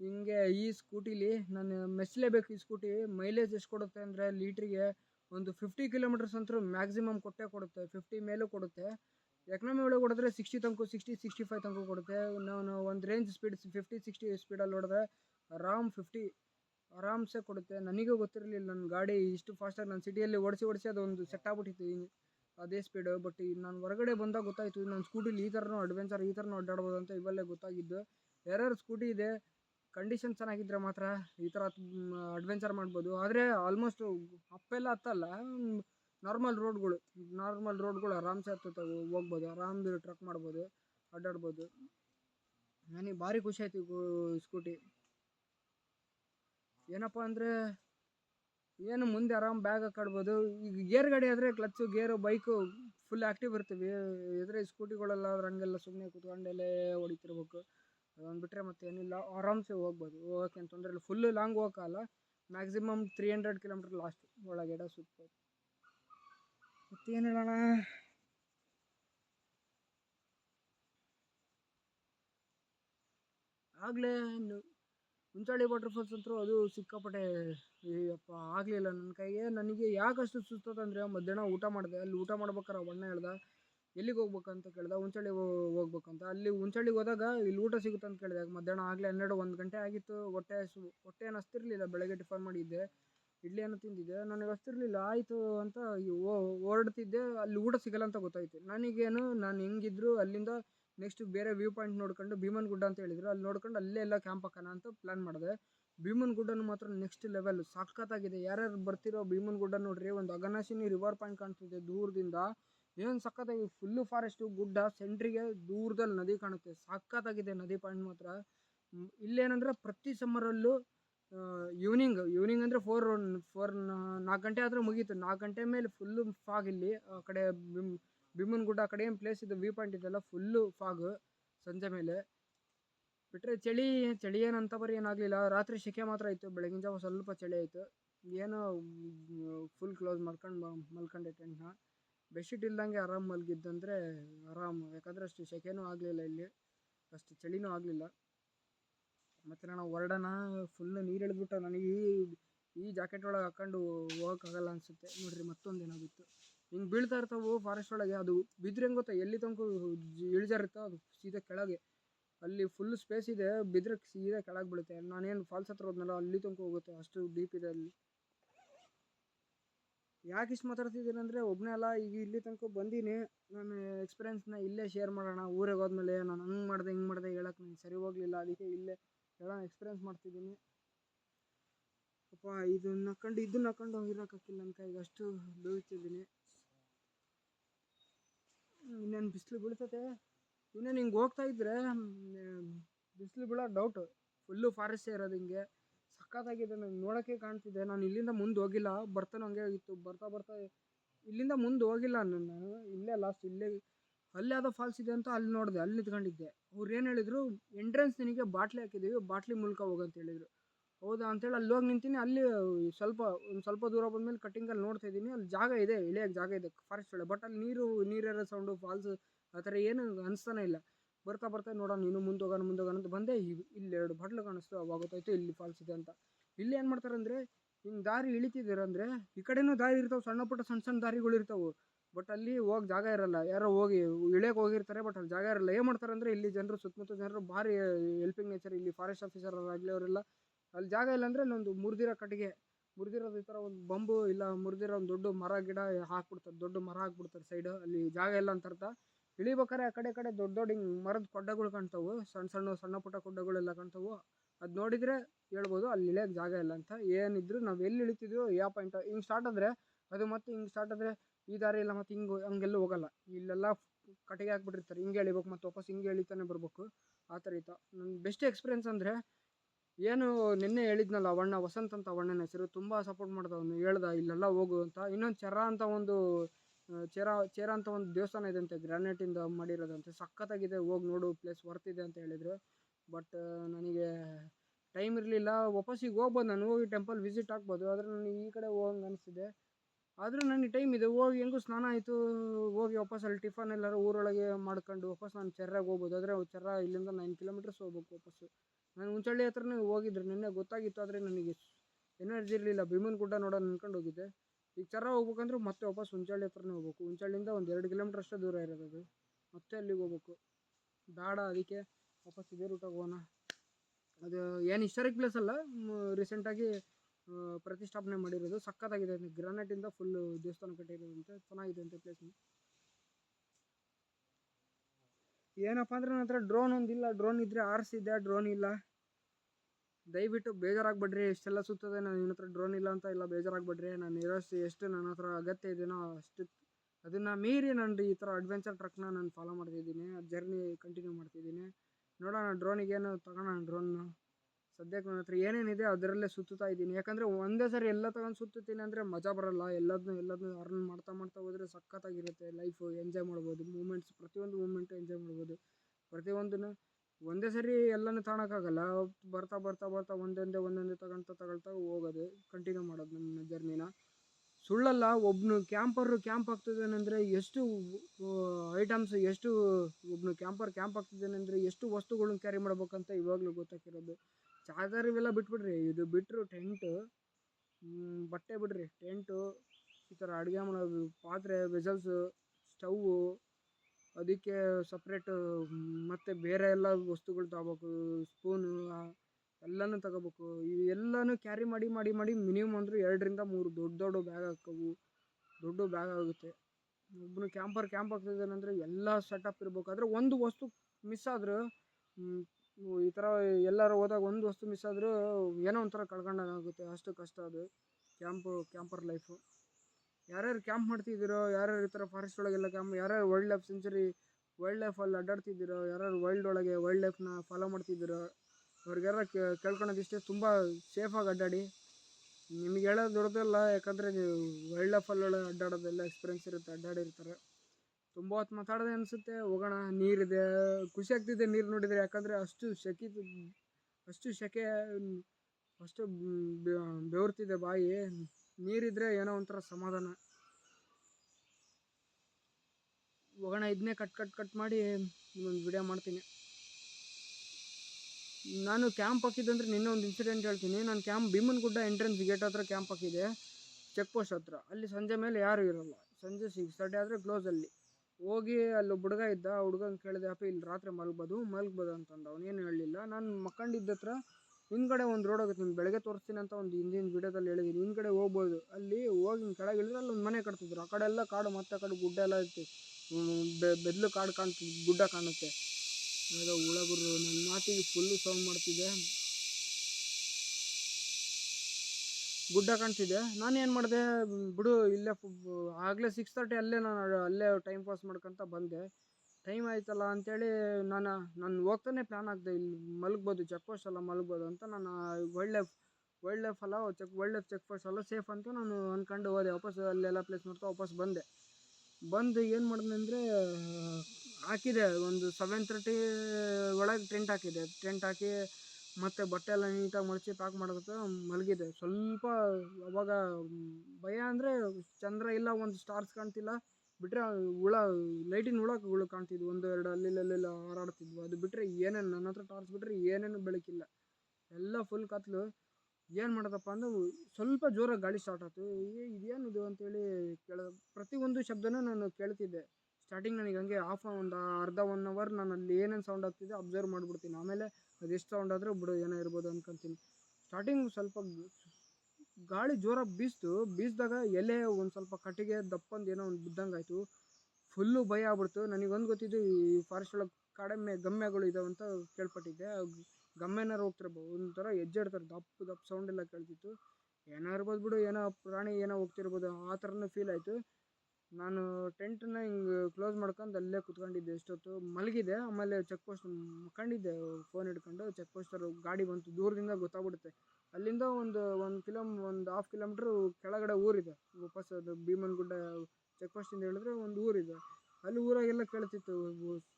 A: ಹಿಂಗೆ ಈ ಸ್ಕೂಟಿಲಿ ನಾನು ಮೆಚ್ಚಲೇಬೇಕು ಈ ಸ್ಕೂಟಿ ಮೈಲೇಜ್ ಎಷ್ಟು ಕೊಡುತ್ತೆ ಅಂದರೆ ಲೀಟ್ರಿಗೆ ಒಂದು ಫಿಫ್ಟಿ ಕಿಲೋಮೀಟರ್ಸ್ ಅಂತೂ ಮ್ಯಾಕ್ಸಿಮಮ್ ಕೊಟ್ಟೇ ಕೊಡುತ್ತೆ ಫಿಫ್ಟಿ ಮೇಲೂ ಕೊಡುತ್ತೆ. ಎಕನಾಮಿ ಒಳಗೆ ಹೊಡೆದ್ರೆ ಸಿಕ್ಸ್ಟಿ ತನಕ ಸಿಕ್ಸ್ಟಿ ಸಿಕ್ಸ್ಟಿ ಫೈವ್ ತನಕ ಕೊಡುತ್ತೆ. ನಾನು ಒಂದು ರೇಂಜ್ ಸ್ಪೀಡ್ ಫಿಫ್ಟಿ ಸಿಕ್ಸ್ಟಿ ಸ್ಪೀಡಲ್ಲಿ ಹೊಡೆದ್ರೆ ಆರಾಮ್ ಫಿಫ್ಟಿ ಆರಾಮ್ಸೆ ಕೊಡುತ್ತೆ. ನನಗೂ ಗೊತ್ತಿರಲಿಲ್ಲ, ನನ್ನ ಗಾಡಿ ಇಷ್ಟು ಫಾಸ್ಟಾಗಿ ನಾನು ಸಿಟಿಯಲ್ಲಿ ಓಡಿಸಿ ಓಡಿಸಿ ಅದೊಂದು ಸೆಟ್ ಆಗ್ಬಿಟ್ಟಿತ್ತು ಹಿಂಗೆ ಅದೇ ಸ್ಪೀಡು ಬಟ್ ಈ ನಾನು ಹೊರಗಡೆ ಬಂದಾಗ ಗೊತ್ತಾಯಿತು ನನ್ನ ಸ್ಕೂಟಿಲಿ ಈ ಥರನೂ ಅಡ್ವೆಂಚರ್ ಈ ಥರನೂ ಅಡ್ಡಾಡ್ಬೋದು ಅಂತ ಇವಲ್ಲೇ ಗೊತ್ತಾಗಿದ್ದು. ಯಾರ್ಯಾರು ಸ್ಕೂಟಿ ಇದೆ ಕಂಡೀಷನ್ ಚೆನ್ನಾಗಿದ್ರೆ ಮಾತ್ರ ಈ ಥರ ಅಡ್ವೆಂಚರ್ ಮಾಡ್ಬೋದು. ಆದರೆ ಆಲ್ಮೋಸ್ಟ್ ಅಪ್ಪೆಲ್ಲ ಹತ್ತಲ್ಲ ನಾರ್ಮಲ್ ರೋಡ್ಗಳು ನಾರ್ಮಲ್ ರೋಡ್ಗಳು ಆರಾಮ್ಸೆ ಹತ್ತುತ್ತವೆ ಹೋಗ್ಬೋದು. ಆರಾಮ್ ಟ್ರಕ್ ಮಾಡ್ಬೋದು, ಅಡ್ಡಾಡ್ಬೋದು. ನನಗೆ ಭಾರಿ ಖುಷಿ ಆಯ್ತು ಸ್ಕೂಟಿ ಏನಪ್ಪ ಅಂದರೆ, ಏನು ಮುಂದೆ ಆರಾಮ್ ಬ್ಯಾಗ್ ಹಾಕಾಡ್ಬೋದು. ಈಗ ಗೇರ್ ಗಾಡಿ ಆದರೆ clutch gear bike full active ಇರ್ತೀವಿ. ಎದುರೇ ಸ್ಕೂಟಿಗಳೆಲ್ಲ ಹಂಗೆಲ್ಲ ಸುಮ್ಮನೆ ಕುತ್ಕೊಂಡೆಲ್ಲೇ ಹೊಡಿತಿರ್ಬೇಕು. ಅದೊಂದು ಬಿಟ್ಟರೆ ಮತ್ತೇನಿಲ್ಲ, ಆರಾಮ್ಸೆ ಹೋಗ್ಬೋದು. ಹೋಗೋಕ್ಕೇನು ತೊಂದರೆ ಇಲ್ಲ. Full long ಹೋಗಕಲ್ಲ maximum three hundred kilometre last ಒಳಗಡೆ ಸುತ್ತ ಮತ್ತೇನು ಹೇಳೋಣ ಆಗಲೇ ಮುಂಚಾಳಿ ವಾಟರ್ಫಾಲ್ಸ್ ಅಂತೂ ಅದು ಸಿಕ್ಕಾಪಟ್ಟೆ, ಅಯ್ಯಪ್ಪ ಆಗಲಿಲ್ಲ ನನ್ನ ಕೈಗೆ. ನನಗೆ ಯಾಕಷ್ಟು ಸುಸ್ತದಂದರೆ ಮಧ್ಯಾಹ್ನ ಊಟ ಮಾಡಿದೆ. ಅಲ್ಲಿ ಊಟ ಮಾಡ್ಬೇಕಾರೆ ಒಣ್ಣೆ ಹೇಳ್ದ ಎಲ್ಲಿಗೆ ಹೋಗ್ಬೇಕಂತ ಕೇಳ್ದ ಉಂಚಳ್ಳಿ ಹೋಗ್ಬೇಕಂತ. ಅಲ್ಲಿ ಉಂಚಳ್ಳಿಗೆ ಹೋದಾಗ ಇಲ್ಲಿ ಊಟ ಸಿಗುತ್ತೆ ಅಂತ ಕೇಳಿದೆ. ಮಧ್ಯಾಹ್ನ ಆಗಲೇ ಹನ್ನೆರಡು, ಒಂದು ಗಂಟೆ ಆಗಿತ್ತು. ಹೊಟ್ಟೆ ಹಸು, ಹೊಟ್ಟೆ ಏನು ಹಸ್ತಿರ್ಲಿಲ್ಲ. ಬೆಳಗ್ಗೆ ಟಿಫನ್ ಮಾಡಿದ್ದೆ. ಇಡ್ಲಿಯನ್ನು ತಿಂದಿದ್ದೆ. ನನಗೆ ಹಸ್ತಿರ್ಲಿಲ್ಲ. ಆಯಿತು ಅಂತ ಓಡಾಡ್ತಿದ್ದೆ ಅಲ್ಲಿ ಊಟ ಸಿಗಲ್ಲ ಅಂತ ಗೊತ್ತಾಯಿತು. ನನಗೇನು, ನಾನು ಹೆಂಗಿದ್ರು ಅಲ್ಲಿಂದ ನೆಕ್ಸ್ಟ್ ಬೇರೆ ವ್ಯೂ ಪಾಯಿಂಟ್ ನೋಡ್ಕೊಂಡು ಭೀಮನ್ ಗುಡ್ಡ ಅಂತ ಹೇಳಿದ್ರು. ಅಲ್ಲಿ ನೋಡ್ಕೊಂಡು ಅಲ್ಲೇ ಎಲ್ಲ ಕ್ಯಾಂಪ್ ಹಾಕೋಣ ಅಂತ ಪ್ಲ್ಯಾನ್ ಮಾಡಿದೆ. ಭೀಮನ್ ಗುಡ್ಡನು ಮಾತ್ರ ನೆಕ್ಸ್ಟ್ ಲೆವೆಲ್ ಸಖತ್ತಾಗಿದೆ ಯಾರ್ಯಾರು ಬರ್ತಿರೋ ಭೀಮನ್ ಗುಡ್ಡ ನೋಡ್ರಿ. ಒಂದು ಅಗನಾಶಿನಿ ರಿವರ್ ಪಾಯಿಂಟ್ ಕಾಣ್ತಿದೆ ದೂರದಿಂದ. ಏನು ಸಖತ್ತಾಗಿ ಫುಲ್ಲು ಫಾರೆಸ್ಟು ಗುಡ್ಡ ಸೆಂಟ್ರಿಗೆ ದೂರದಲ್ಲಿ ನದಿ ಕಾಣುತ್ತೆ. ಸಖತ್ತಾಗಿದೆ ನದಿ ಪಾಯಿಂಟ್ ಮಾತ್ರ. ಇಲ್ಲೇನಂದ್ರೆ ಪ್ರತಿ ಸಮ್ಮರಲ್ಲೂ ಈವ್ನಿಂಗ್ ಈವ್ನಿಂಗ್ ಅಂದರೆ ಫೋರ್ ಫೋರ್ ನಾಲ್ಕು ಗಂಟೆ ಆದರೆ ಮುಗೀತು. ನಾಲ್ಕು ಗಂಟೆ ಮೇಲೆ ಫುಲ್ಲು ಫಾಗ್ ಇಲ್ಲಿ, ಆ ಕಡೆ ಬಿಮ್ ಭೀಮನ್ ಗುಡ್ಡ ಆ ಕಡೆ ಏನು ಪ್ಲೇಸ್ ಇದೆ ವ್ಯೂ ಪಾಯಿಂಟ್ ಇದೆಲ್ಲ ಫುಲ್ಲು ಫಾಗ್ ಸಂಜೆ ಮೇಲೆ. ಬಿಟ್ಟರೆ ಚಳಿ ಚಳಿ ಏನಂತ ಬರೀ ಏನಾಗಲಿಲ್ಲ. ರಾತ್ರಿ ಸೆಕೆ ಮಾತ್ರ ಇತ್ತು ಬೆಳಗಿನ ಜಾವ ಸ್ವಲ್ಪ ಚಳಿ ಆಯಿತು. ಏನೋ ಫುಲ್ ಕ್ಲೋಸ್ ಮಾಡ್ಕೊಂಡು, ಮಲ್ಕೊಂಡೆ ಟೆಂಟ್ನ ಬೆಡ್ಶೀಟ್ ಇಲ್ದಂಗೆ ಆರಾಮ್ ಮಲಗಿದ್ದಂದರೆ ಆರಾಮ್. ಯಾಕಂದರೆ ಅಷ್ಟು ಸೆಕೆನೂ ಆಗಲಿಲ್ಲ ಇಲ್ಲಿ. ಅಷ್ಟು ಚಳಿನೂ ಆಗಲಿಲ್ಲ. ಮತ್ತು ನಾನು ಹೊರಡೋಣ ಫುಲ್ಲು ನೀರು ಇಳಿದ್ಬಿಟ್ಟು ನನಗೆ ಈ ಈ ಜಾಕೆಟ್ ಒಳಗೆ ಹಾಕೊಂಡು ಹೋಗೋಕ್ಕಾಗಲ್ಲ ಅನಿಸುತ್ತೆ. ನೋಡ್ರಿ ಮತ್ತೊಂದು ಏನಾಗಿತ್ತು. ಹಿಂಗೆ ಬೀಳ್ತಾ ಇರ್ತಾವೆ ಫಾರೆಸ್ಟ್ ಒಳಗೆ, ಅದು ಬಿದ್ರೆ ಹೆಂಗೆ ಗೊತ್ತಾ? ಎಲ್ಲಿ ತನಕ ಇಳಿಜಾರಿತ್ತೋ ಅದು ಸೀದಾ ಕೆಳಗೆ. ಅಲ್ಲಿ ಫುಲ್ ಸ್ಪೇಸ್ ಇದೆ, ಬಿದ್ರೆ ಸೀದಾ ಕೆಳಗೆ ಬೀಳುತ್ತೆ. ನಾನೇನು ಫಾಲ್ಸ್ ಹತ್ರ ಹೋದ್ನಲ್ಲ, ಅಲ್ಲಿ ತನಕ ಹೋಗುತ್ತೆ. ಅಷ್ಟು ಡೀಪ್ ಇದೆ ಅಲ್ಲಿ. ಯಾಕೆ ಇಷ್ಟು ಮಾತಾಡ್ತಿದ್ದೀನಿ ಅಂದರೆ ಒಬ್ಬನೇ ಅಲ್ಲ, ಈಗ ಇಲ್ಲಿ ತನಕ ಬಂದೀನಿ. ನಾನು ಎಕ್ಸ್ಪೀರಿಯೆನ್ಸ್ನ ಇಲ್ಲೇ ಶೇರ್ ಮಾಡೋಣ, ಊರಿಗೆ ಹೋದ್ಮೇಲೆ ನಾನು ಹಂಗೆ ಮಾಡಿದೆ, ಹಿಂಗೆ ಮಾಡಿದೆ ಹೇಳಕ್ಕೆ ನಂಗೆ ಸರಿ ಹೋಗಲಿಲ್ಲ. ಅದಕ್ಕೆ ಇಲ್ಲೇ ಹೇಳೋಣ ಎಕ್ಸ್ಪೀರಿಯೆನ್ಸ್ ಮಾಡ್ತಿದ್ದೀನಿ ಅಪ್ಪ ಇದನ್ನ ಕಂಡು ಇದನ್ನ ಕಂಡು ಹೋಗಿರೋಕ್ಕಾಗಿಲ್ಲ ನನ್ನ ಈಗ ಅಷ್ಟು ಬೀಳ್ತಿದ್ದೀನಿ ಇನ್ನೇನು ಬಿಸಿಲು ಬೀಳ್ತತೆ? ಇನ್ನೇನು ಹಿಂಗೆ ಹೋಗ್ತಾ ಇದ್ರೆ ಬಿಸಿಲು ಬೀಳೋ ಡೌಟು ಫುಲ್ಲು ಫಾರೆಸ್ಟೇ ಇರೋದು ಹಿಂಗೆ. ಸಖತ್ತಾಗಿದೆ ನಂಗೆ ನೋಡೋಕ್ಕೆ ಕಾಣ್ತಿದೆ. ನಾನು ಇಲ್ಲಿಂದ ಮುಂದೆ ಹೋಗಿಲ್ಲ. ಬರ್ತಾನೆ ಹಂಗೆ ಆಗಿತ್ತು. ಬರ್ತಾ ಬರ್ತಾ ಇಲ್ಲಿಂದ ಮುಂದೆ ಹೋಗಿಲ್ಲ ನಾನು. ಇಲ್ಲೇ ಲಾಸ್ಟ್ ಇಲ್ಲೇ ಅಲ್ಲಿ ಯಾವುದೋ ಫಾಲ್ಸ್ ಇದೆ ಅಂತ ಅಲ್ಲಿ ನೋಡಿದೆ, ಅಲ್ಲಿ ನಿಂತ್ಕೊಂಡಿದ್ದೆ. ಅವ್ರು ಏನು ಹೇಳಿದರು ಎಂಟ್ರೆನ್ಸ್ ನಿನಗೆ ಬಾಟ್ಲಿ ಹಾಕಿದ್ದೀವಿ ಬಾಟ್ಲಿ ಮೂಲಕ ಹೋಗಂತ ಹೇಳಿದರು. ಹೌದಾ ಅಂತೇಳಿ ಅಲ್ಲಿ ಹೋಗಿ ನಿಂತೀನಿ. ಅಲ್ಲಿ ಸ್ವಲ್ಪ, ಒಂದು ಸ್ವಲ್ಪ ದೂರ ಬಂದಮೇಲೆ ಕಟ್ಟಿಂಗಲ್ಲಿ ನೋಡ್ತಾ ಇದ್ದೀನಿ. ಅಲ್ಲಿ ಜಾಗ ಇದೆ ಇಳಿಯೋಕ್ಕೆ ಜಾಗ ಇದೆ ಫಾರೆಸ್ಟ್ ಒಳಗೆ. ಬಟ್ ಅಲ್ಲಿ ನೀರು ನೀರಿರೋ ಸೌಂಡು ಫಾಲ್ಸ್ ಆ ಥರ ಏನು ಅನಿಸ್ತಾನೆ ಇಲ್ಲ. ಬರ್ತಾ ಬರ್ತಾ ನೋಡೋಣ, ನೀನು ಮುಂದೋಗೋಣ ಮುಂದೋಗೋಣ ಅಂತ ಬಂದೆ. ಇಲ್ಲಿ ಎರಡು ಬಾಟ್ಲು ಕಾಣಿಸ್ತು, ಅವಾಗ ಗೊತ್ತಾಯ್ತು ಇಲ್ಲಿ ಫಾಲ್ಸ್ ಇದೆ ಅಂತ. ಇಲ್ಲಿ ಏನು ಮಾಡ್ತಾರೆ ಅಂದರೆ, ಹಿಂಗೆ ದಾರಿ ಇಳಿತಿದ್ದೀರ ಅಂದರೆ, ಈ ಕಡೆನೂ ದಾರಿ ಇರ್ತಾವೆ, ಸಣ್ಣ ಪುಟ್ಟ ಸಣ್ಣ ಸಣ್ಣ ದಾರಿಗಳು ಇರ್ತಾವೆ. ಬಟ್ ಅಲ್ಲಿ ಹೋಗಿ ಜಾಗ ಇರಲ್ಲ. ಯಾರೋ ಹೋಗಿ ಇಳಿಯೋಕೆ ಹೋಗಿರ್ತಾರೆ ಬಟ್ ಅಲ್ಲಿ ಜಾಗ ಇರಲ್ಲ. ಏನು ಮಾಡ್ತಾರೆ ಅಂದರೆ, ಇಲ್ಲಿ ಜನರು, ಸುತ್ತಮುತ್ತ ಜನರು ಭಾರಿ ಹೆಲ್ಪಿಂಗ್ ನೇಚರ್ ಇಲ್ಲಿ ಫಾರೆಸ್ಟ್ ಆಫೀಸರ್ ಆಗಲಿ ಅವರೆಲ್ಲ, ಅಲ್ಲಿ ಜಾಗ ಇಲ್ಲ ಅಂದರೆ ಅಲ್ಲೊಂದು ಮುರಿದಿರೋ ಕಟ್ಟಿಗೆ, ಮುರಿದಿರೋದು ಈ ಥರ ಒಂದು ಬಂಬು ಇಲ್ಲ, ಮುರಿದಿರೋ ಒಂದು ದೊಡ್ಡ ಮರ, ಗಿಡ ಹಾಕ್ಬಿಡ್ತಾರೆ, ದೊಡ್ಡ ಮರ ಹಾಕ್ಬಿಡ್ತಾರೆ ಸೈಡು ಅಲ್ಲಿ. ಜಾಗ ಇಲ್ಲ ಅಂತ ಅರ್ಥ. ಇಳಿಬೇಕಾರೆ ಆ ಕಡೆ ಕಡೆ ದೊಡ್ಡ ದೊಡ್ಡ ಹಿಂಗೆ ಮರದ ಕೊಡ್ಡಗಳು ಕಾಣ್ತಾವು ಸಣ್ಣ ಸಣ್ಣ ಸಣ್ಣ ಪುಟ್ಟ ಕೊಡ್ಡಗಳೆಲ್ಲ ಕಾಣ್ತಾವು. ಅದು ನೋಡಿದರೆ ಹೇಳ್ಬೋದು ಅಲ್ಲಿ ಇಳಿಯೋಕ್ಕೆ ಜಾಗ ಇಲ್ಲ ಅಂತ. ಏನಿದ್ರು ನಾವು ಎಲ್ಲಿ ಇಳಿತಿದ್ವೋ ಯಾವ ಪಾಯಿಂಟ್ ಹಿಂಗೆ ಸ್ಟಾರ್ಟ್ ಆದರೆ ಅದು ಮತ್ತೆ ಹಿಂಗೆ ಸ್ಟಾರ್ಟ್ ಆದರೆ ಈ ದಾರಿ ಇಲ್ಲ ಮತ್ತು ಹಿಂಗೆ ಹಂಗೆಲ್ಲೂ ಹೋಗಲ್ಲ. ಇಲ್ಲೆಲ್ಲ ಕಟ್ಟಿಗೆ ಹಾಕ್ಬಿಟ್ಟಿರ್ತಾರೆ. ಹಿಂಗೆ ಎಳಿಬೇಕು ಮತ್ತು ವಾಪಸ್ ಹಿಂಗೆ ಎಳಿತಾನೆ ಬರಬೇಕು. ಆ ಥರ ಇತ್ತು. ನನ್ನ ಬೆಸ್ಟ್ ಎಕ್ಸ್ಪೀರಿಯನ್ಸ್ ಅಂದರೆ ಏನು ನಿನ್ನೆ ಹೇಳಿದ್ನಲ್ಲ ಅವಣ್ಣ, ವಸಂತ ಅಂತ ಅವಣ್ಣನ ಹೆಸರು. ತುಂಬ ಸಪೋರ್ಟ್ ಮಾಡ್ದ ಅವನು ಹೇಳ್ದ ಇಲ್ಲೆಲ್ಲ ಹೋಗು ಅಂತ. ಇನ್ನೊಂದು ಚರ ಅಂತ ಒಂದು ಚೆರ, ಚೇರ ಅಂತ ಒಂದು ದೇವಸ್ಥಾನ ಇದೆ ಅಂತೆ ಗ್ರಾನೈಟಿಂದ ಮಾಡಿರೋದಂತೆ ಸಖತ್ತಾಗಿದೆ, ಹೋಗಿ ನೋಡು ಪ್ಲೇಸ್ ವರ್ತ್ ಇದೆ ಅಂತ ಹೇಳಿದರು. ಬಟ್ ನನಗೆ ಟೈಮ್ ಇರಲಿಲ್ಲ. ವಾಪಸ್ ಈಗ ಹೋಗ್ಬೋದು ನಾನು, ಹೋಗಿ ಟೆಂಪಲ್ ವಿಸಿಟ್ ಆಗ್ಬೋದು ಆದರೆ ನನಗೆ ಈ ಕಡೆ ಹೋಗಂಗೆ ಅನಿಸ್ತಿದೆ. ಆದರೂ ನನಗೆ ಟೈಮ್ ಇದೆ, ಹೋಗಿ ಹೆಂಗೂ ಸ್ನಾನ ಆಯಿತು, ಹೋಗಿ ವಾಪಸ್ ಅಲ್ಲಿ ಟಿಫನ್ ಎಲ್ಲರೂ ಊರೊಳಗೆ ಮಾಡ್ಕೊಂಡು ವಾಪಸ್ ನಾನು ಚೆರ್ರಾಗಿ ಹೋಗ್ಬೋದು. ಆದರೆ ಚೆರ್ರ ಇಲ್ಲಿಂದ ನೈನ್ ಕಿಲೋಮೀಟರ್ಸ್ ಹೋಗ್ಬೇಕು ವಾಪಸ್ಸು ನಾನು ಉಂಚಳ್ಳಿ ಹತ್ರನೇ ಹೋಗಿದ್ರು, ನಿನ್ನೆ ಗೊತ್ತಾಗಿತ್ತು, ಆದರೆ ನನಗೆ ಎನರ್ಜಿ ಇರಲಿಲ್ಲ. ಭೀಮನ್ ಗುಡ್ಡ ನೋಡೋಣ ಅನ್ಕೊಂಡು ಹೋಗಿದ್ದೆ. ಈಗ ಚರ್ರ ಹೋಗ್ಬೇಕಂದ್ರೆ ಮತ್ತೆ ವಾಪಸ್ ಉಂಚಳ್ಳಿ ಹತ್ರನೇ ಹೋಗ್ಬೇಕು. ಉಂಚಳ್ಳಿಯಿಂದ ಒಂದು ಎರಡು ಕಿಲೋಮೀಟ್ರ್ ಅಷ್ಟೇ ದೂರ ಇರೋದು ಮತ್ತೆ ಅಲ್ಲಿಗೆ ಹೋಗ್ಬೇಕು. ಬೇಡ, ಅದಕ್ಕೆ ವಾಪಸ್ ಇದೇ ರೂಟಾಗಿ ಹೋಗೋಣ. ಅದು ಏನು ಹಿಸ್ಟಾರಿಕ್ ಪ್ಲೇಸ್ ಅಲ್ಲ ರೀಸೆಂಟಾಗಿ ಪ್ರತಿಷ್ಠಾಪನೆ ಮಾಡಿರೋದು. ಸಖತ್ತಾಗಿದೆ ಗ್ರಾನೈಟಿಂದ ಫುಲ್ಲು ದೇವಸ್ಥಾನ ಕಟ್ಟಿರೋದಂತೆ. ಚೆನ್ನಾಗಿದೆ ಅಂತ ಪ್ಲೇಸ್ ಏನಪ್ಪ ಅಂದ್ರೆ ನನ್ನ ಹತ್ರ ಡ್ರೋನ್ ಒಂದಿಲ್ಲ. ಡ್ರೋನ್ ಇದ್ದರೆ ಆರಿಸಿದ್ದೆ ಡ್ರೋನ್ ಇಲ್ಲ. ದಯವಿಟ್ಟು ಬೇಜಾರಾಗಬೇಡ್ರಿ ಎಷ್ಟೆಲ್ಲ ಸುತ್ತದೆ ನಾನು ನಿನ್ನ ಹತ್ರ ಡ್ರೋನ್ ಇಲ್ಲ ಅಂತ ಇಲ್ಲ, ಬೇಜಾರಾಗಬೇಡ್ರಿ. ನಾನು ಇರೋಷ್ಟು ಎಷ್ಟು ನನ್ನ ಹತ್ರ ಅಗತ್ಯ ಇದೆಯೋ ಅಷ್ಟು ಅದನ್ನು ಮೀರಿ ನಾನು ಈ ಥರ ಅಡ್ವೆಂಚರ್ ಟ್ರಕ್ನ ನಾನು ಫಾಲೋ ಮಾಡ್ತಿದ್ದೀನಿ ಜರ್ನಿ ಕಂಟಿನ್ಯೂ ಮಾಡ್ತಿದ್ದೀನಿ ನೋಡೋಣ ಡ್ರೋನಿಗೇನು ತಗೋಣ ಡ್ರೋನ್ನ ಸದ್ಯಕ್ಕೆ ನನ್ನ ಹತ್ರ ಏನೇನಿದೆ ಅದರಲ್ಲೇ ಸುತ್ತುತ್ತಾ ಇದ್ದೀನಿ. ಯಾಕಂದರೆ ಒಂದೇ ಸರಿ ಎಲ್ಲ ತಗೊಂಡು ಸುತ್ತುತ್ತೀನಿ ಅಂದರೆ ಮಜಾ ಬರಲ್ಲ. ಎಲ್ಲದನ್ನು ಎಲ್ಲದನ್ನು ಅರ್ನ್ ಮಾಡ್ತಾ ಮಾಡ್ತಾ ಹೋದರೆ ಸಖತ್ತಾಗಿರುತ್ತೆ ಲೈಫು ಎಂಜಾಯ್ ಮಾಡ್ಬೋದು. ಮೂಮೆಂಟ್ಸ್ ಪ್ರತಿಯೊಂದು ಮೂಮೆಂಟು ಎಂಜಾಯ್ ಮಾಡ್ಬೋದು. ಪ್ರತಿಯೊಂದನ್ನು ಒಂದೇ ಸರಿ ಎಲ್ಲನೂ ತಗೊಳಕ್ಕಾಗಲ್ಲ ಬರ್ತಾ ಬರ್ತಾ ಬರ್ತಾ ಒಂದೊಂದೇ ಒಂದೊಂದೇ ತಗೊಳ್ತಾ ತಗೊಳ್ತಾ ಹೋಗೋದು ಕಂಟಿನ್ಯೂ ಮಾಡೋದು ನಮ್ಮ ಜರ್ನಿನ ಸುಳ್ಳಲ್ಲ ಒಬ್ಬನು ಕ್ಯಾಂಪರು ಕ್ಯಾಂಪ್ ಆಗ್ತಿದ್ದಾನೆಂದರೆ ಎಷ್ಟು ಐಟಮ್ಸ್ ಎಷ್ಟು ಒಬ್ಬನು ಕ್ಯಾಂಪರ್ ಕ್ಯಾಂಪ್ ಆಗ್ತಿದ್ದಾನೆಂದರೆ ಎಷ್ಟು ವಸ್ತುಗಳನ್ನ ಕ್ಯಾರಿ ಮಾಡ್ಬೇಕಂತ ಇವಾಗಲೂ ಗೊತ್ತಾಗಿರೋದು ಚಾದರ್ ಇವೆಲ್ಲ ಬಿಟ್ಬಿಡ್ರಿ, ಇದು ಬಿಟ್ಟರು ಟೆಂಟು ಬಟ್ಟೆ ಬಿಡ್ರಿ ಟೆಂಟು ಈ ಥರ ಅಡುಗೆ ಮಾಡೋದು, ಪಾತ್ರೆ ವೆಸಲ್ಸು ಸ್ಟವ್ವು ಅದಕ್ಕೆ ಸಪ್ರೇಟ್ ಮತ್ತು ಬೇರೆ ಎಲ್ಲ ವಸ್ತುಗಳು ತಗೋಬೇಕು ಸ್ಪೂನು ಎಲ್ಲನೂ ತಗೋಬೇಕು. ಇವೆಲ್ಲನೂ ಕ್ಯಾರಿ ಮಾಡಿ ಮಾಡಿ ಮಾಡಿ ಮಿನಿಮಮ್ ಅಂದರೂ ಎರಡರಿಂದ ಮೂರು ದೊಡ್ಡ ದೊಡ್ಡ ಬ್ಯಾಗ್ ಹಾಕವು ದೊಡ್ಡ ಬ್ಯಾಗ್ ಆಗುತ್ತೆ. ಒಬ್ಬನು ಕ್ಯಾಂಪರ್ ಕ್ಯಾಂಪ್ ಆಗ್ತಿದ್ದಾನಂದರೆ ಎಲ್ಲ ಸೆಟಪ್ ಇರಬೇಕಾದ್ರೆ ಒಂದು ವಸ್ತು ಮಿಸ್ ಆದ್ರೆ ಈ ಥರ ಎಲ್ಲರೂ ಹೋದಾಗ ಒಂದು ವಸ್ತು ಮಿಸ್ ಆದರೂ ಏನೋ ಒಂಥರ ಕಳ್ಕೊಂಡಂಗೆ ಆಗುತ್ತೆ ಅಷ್ಟು ಕಷ್ಟ ಅದು. ಕ್ಯಾಂಪು ಕ್ಯಾಂಪರ್ ಲೈಫು ಯಾರ್ಯಾರು ಕ್ಯಾಂಪ್ ಮಾಡ್ತಿದ್ದೀರೋ, ಯಾರ್ಯಾರು ಈ ಥರ ಫಾರೆಸ್ಟ್ ಒಳಗೆಲ್ಲ ಕ್ಯಾಂಪ್ ಯಾರ್ಯಾರು ವೈಲ್ಡ್ ಲೈಫ್ ಸೆಂಚುರಿ ವೈಲ್ಡ್ ಲೈಫಲ್ಲಿ ಅಡ್ಡಾಡ್ತಿದ್ದೀರೋ, ಯಾರ್ಯಾರು ವೈಲ್ಡ್ ಒಳಗೆ ವೈಲ್ಡ್ ಲೈಫ್ನ ಫಾಲೋ ಮಾಡ್ತಿದ್ದೀರೋ, ಅವ್ರಿಗೆಲ್ಲ ಕೇಳ್ಕೊಳೋದಿಷ್ಟೇ ತುಂಬ ಸೇಫಾಗಿ ಅಡ್ಡಾಡಿ. ನಿಮ್ಗೆ ಹೇಳೋದು ದೊಡ್ಡದಲ್ಲ ಯಾಕಂದರೆ ವೈಲ್ಡ್ ಲೈಫಲ್ಲೊಳಗೆ ಅಡ್ಡಾಡೋದೆಲ್ಲ ಎಕ್ಸ್ಪೀರಿಯನ್ಸ್ ಇರುತ್ತೆ, ಅಡ್ಡಾಡಿರ್ತಾರೆ. ತುಂಬ ಹೊತ್ತು ಮಾತಾಡೋದೆ ಅನಿಸುತ್ತೆ, ಹೋಗೋಣ, ನೀರಿದೆ. ಖುಷಿ ಆಗ್ತಿದೆ ನೀರು ನೋಡಿದರೆ, ಯಾಕಂದರೆ ಅಷ್ಟು ಸೆಕೆ ಅಷ್ಟು ಸೆಕೆ, ಅಷ್ಟು ಬೆವರ್ತಿದೆ ಬಾಯಿ. ನೀರಿದ್ರೆ ಏನೋ ಒಂಥರ ಸಮಾಧಾನ. ಹೋಗೋಣ, ಇದನ್ನೇ ಕಟ್ ಕಟ್ ಕಟ್ ಮಾಡಿ ಇನ್ನೊಂದು ವಿಡಿಯೋ ಮಾಡ್ತೀನಿ. ನಾನು ಕ್ಯಾಂಪ್ ಹಾಕಿದ್ದಂದ್ರೆ ನಿನ್ನೆ ಒಂದು ಇನ್ಸಿಡೆಂಟ್ ಹೇಳ್ತೀನಿ. ನಾನು ಕ್ಯಾಂಪ್ ಭೀಮನಗುಡ್ಡ ಎಂಟ್ರೆನ್ಸ್ ಗೇಟ್ ಹತ್ರ ಕ್ಯಾಂಪ್ ಹಾಕಿದೆ ಚೆಕ್ ಪೋಸ್ಟ್ ಹತ್ರ. ಅಲ್ಲಿ ಸಂಜೆ ಮೇಲೆ ಯಾರೂ ಇರೋಲ್ಲ. ಸಂಜೆ ಸಿಕ್ಸ್ ತರ್ಟಿ ಆದರೆ ಕ್ಲೋಸಲ್ಲಿ ಹೋಗಿ ಅಲ್ಲಿ ಹುಡುಗ ಇದ್ದ. ಆ ಹುಡುಗನ ಕೇಳಿದೆ, ಅಪ್ಪ, ಇಲ್ಲಿ ರಾತ್ರಿ ಮಲಗ್ಬೋದು ಮಲಗ್ಬೋದು ಅಂತಂದ. ಅವನೇನು ಹೇಳಲಿಲ್ಲ. ನಾನು ಮಕ್ಕಂಡಿದ್ದ ಹತ್ರ ಹಿಂದ್ಗಡೆ ಒಂದು ರೋಡ್ ಹೋಗುತ್ತೆ ನಿಮ್ಗೆ ಬೆಳಗ್ಗೆ ತೋರಿಸ್ತೀನಿ ಅಂತ ಒಂದು ಹಿಂದಿನ ವೀಡಿಯೋದಲ್ಲಿ ಹೇಳಿದ್ದೀನಿ ಹಿಂದ್ಗಡೆ ಹೋಗ್ಬೋದು. ಅಲ್ಲಿ ಹೋಗಿ ಹಿಂಗೆ ಕೆಳಗೆ ಇಳಿದ್ರೆ ಅಲ್ಲಿ ಒಂದು ಮನೆ ಕಟ್ತಿದ್ರು. ಆ ಕಡೆ ಎಲ್ಲ ಕಾಡು, ಮತ್ತೆ ಆ ಕಡೆ ಗುಡ್ಡ ಎಲ್ಲ ಇತ್ತು ಬೆದ್ಲು ಕಾಡು ಕಾಣ್ತು ಗುಡ್ಡ ಕಾಣುತ್ತೆ. ಆಗ ಹುಳಗುರು ನನ್ನ ಮಾತಿಗೆ ಫುಲ್ಲು ಸೌಂಡ್ ಮಾಡ್ತಿದ್ದೆ ಗುಡ್ಡ ಕಾಣ್ತಿದೆ ನಾನು ಏನು ಮಾಡಿದೆ? ಬಿಡು, ಇಲ್ಲೇ ಆಗಲೇ ಸಿಕ್ಸ್ ತರ್ಟಿ ಅಲ್ಲೇ ನಾನು ಅಲ್ಲೇ ಟೈಮ್ ಪಾಸ್ ಮಾಡ್ಕೊತ ಬಂದೆ. ಟೈಮ್ ಆಯ್ತಲ್ಲ ಅಂತೇಳಿ ನಾನು ನಾನು ಹೋಗ್ತಾನೆ ಪ್ಲ್ಯಾನ್ ಆಗ್ದೆ, ಇಲ್ಲಿ ಮಲಗ್ಬೋದು ಚೆಕ್ ಪೋಸ್ಟ್ ಎಲ್ಲ ಮಲಗ್ಬೋದು ಅಂತ ನಾನು wild life wild life check wild life check post ಅಲ್ಲ ಸೇಫ್ ಅಂತ ನಾನು ಅಂದ್ಕೊಂಡು ಹೋದೆ. ವಾಪಸ್ ಅಲ್ಲೆಲ್ಲ ಪ್ಲೇಸ್ ನೋಡ್ತಾ ವಾಪಸ್ ಬಂದೆ. ಬಂದು ಏನು ಮಾಡಿದೆ ಅಂದರೆ, ಹಾಕಿದೆ, ಒಂದು ಸೆವೆನ್ ತರ್ಟಿ ಒಳಗೆ ಟೆಂಟ್ ಹಾಕಿದೆ. ಟೆಂಟ್ ಹಾಕಿ ಮತ್ತು ಬಟ್ಟೆ ಎಲ್ಲ ನೀಟಾಗಿ ಮಡಚಿ ಪ್ಯಾಕ್ ಮಾಡೋದಕ್ಕೆ ಮಲಗಿದೆ ಸ್ವಲ್ಪ ಅವಾಗ ಭಯ ಅಂದರೆ ಚಂದ್ರ ಇಲ್ಲ, ಒಂದು ಸ್ಟಾರ್ಸ್ ಕಾಣ್ತಿಲ್ಲ. ಬಿಟ್ಟರೆ ಹುಳ ಲೈಟಿನ ಹುಳಗಳು ಕಾಣ್ತಿದ್ವು. ಒಂದು, ಎರಡು ಅಲ್ಲಿ ಅಲ್ಲೆಲ್ಲ ಹಾರಾಡ್ತಿದ್ವು. ಅದು ಬಿಟ್ಟರೆ ಏನೇನು ನನ್ನ ಹತ್ರ ಟಾರ್ಚ್ ಬಿಟ್ಟರೆ ಏನೇನು ಬೆಳಕಿಲ್ಲ. ಎಲ್ಲ ಫುಲ್ ಕತ್ಲು. ಏನು ಮಾಡೋದಪ್ಪ ಅಂದ್ರೆ ಸ್ವಲ್ಪ ಜೋರಾಗಿ ಗಾಳಿ ಸ್ಟಾರ್ಟ್ ಆಯ್ತು ಏ ಇದು ಅಂತೇಳಿ ಕೇಳ, ಪ್ರತಿಯೊಂದು ಶಬ್ದನೂ ನಾನು ಕೇಳ್ತಿದ್ದೆ. ಸ್ಟಾರ್ಟಿಂಗ್ ನನಗೆ ಹಂಗೆ ಆಫ್ ಒಂದು ಅರ್ಧ ಒನ್ ಅವರ್ ನಾನು ಅಲ್ಲಿ ಏನೇನು ಸೌಂಡ್ ಆಗ್ತಿದೆ ಅಬ್ಸರ್ವ್ ಮಾಡಿಬಿಡ್ತೀನಿ. ಆಮೇಲೆ ಅದೆಷ್ಟು ಸೌಂಡ್ ಆದರೂ ಬಿಡು, ಏನೋ ಇರ್ಬೋದು ಅನ್ಕೊಂತೀನಿ. ಸ್ಟಾರ್ಟಿಂಗ್ ಸ್ವಲ್ಪ ಗಾಳಿ ಜೋರಾಗಿ ಬೀಸ್ತು, ಬೀಸಿದಾಗ ಎಲೆ ಒಂದು ಸ್ವಲ್ಪ ಕಟ್ಟಿಗೆ ದಪ್ಪಂದು ಏನೋ ಒಂದು ಬಿದ್ದಂಗೆ ಆಯಿತು ಫುಲ್ಲು ಭಯ ಆಗ್ಬಿಡ್ತು. ನನಗೊಂದು ಗೊತ್ತಿದ್ದು ಈ ಫಾರೆಸ್ಟ್ ಒಳಗೆ ಕಡಿಮೆ ಗಮ್ಯಗಳು ಇದಾವೆ ಅಂತ ಕೇಳ್ಪಟ್ಟಿದ್ದೆ. ಗಮ್ಯನಾರು ಹೋಗ್ತಿರ್ಬೋದು ಒಂಥರ ಹೆಜ್ಜೆ ಇಡ್ತಾರೆ. ದಪ್ಪ ದಪ್ಪ ಸೌಂಡ್ ಎಲ್ಲ ಕೇಳ್ತಿತ್ತು. ಏನೋ ಇರ್ಬೋದು ಬಿಡು, ಏನೋ ಪ್ರಾಣಿ ಏನೋ ಹೋಗ್ತಿರ್ಬೋದು, ಆ ಥರನೂ ಫೀಲ್ ಆಯಿತು. ನಾನು ಟೆಂಟನ್ನ ಹಿಂಗೆ ಕ್ಲೋಸ್ ಮಾಡ್ಕೊಂಡು ಅಲ್ಲೇ ಕುತ್ಕೊಂಡಿದ್ದೆ ಎಷ್ಟೊತ್ತು. ಮಲಗಿದೆ, ಆಮೇಲೆ ಚೆಕ್ ಪೋಸ್ಟ್ ಮಲ್ಕೊಂಡಿದ್ದೆ ಫೋನ್ ಹಿಡ್ಕೊಂಡು. ಚೆಕ್ ಪೋಸ್ಟರು ಗಾಡಿ ಬಂತು, ದೂರದಿಂದ ಗೊತ್ತಾಗ್ಬಿಡುತ್ತೆ. ಅಲ್ಲಿಂದ ಒಂದು ಒಂದು ಕಿಲೋ ಒಂದು ಹಾಫ್ ಕಿಲೋಮೀಟ್ರು ಕೆಳಗಡೆ ಊರಿದೆ ವಾಪಸ್ ಅದು ಭೀಮನಗುಡ್ಡ ಚೆಕ್ ಪೋಸ್ಟಿಂದ ಹೇಳಿದ್ರೆ ಒಂದು ಊರಿದೆ ಅಲ್ಲಿ ಊರಾಗೆಲ್ಲ ಕೇಳ್ತಿತ್ತು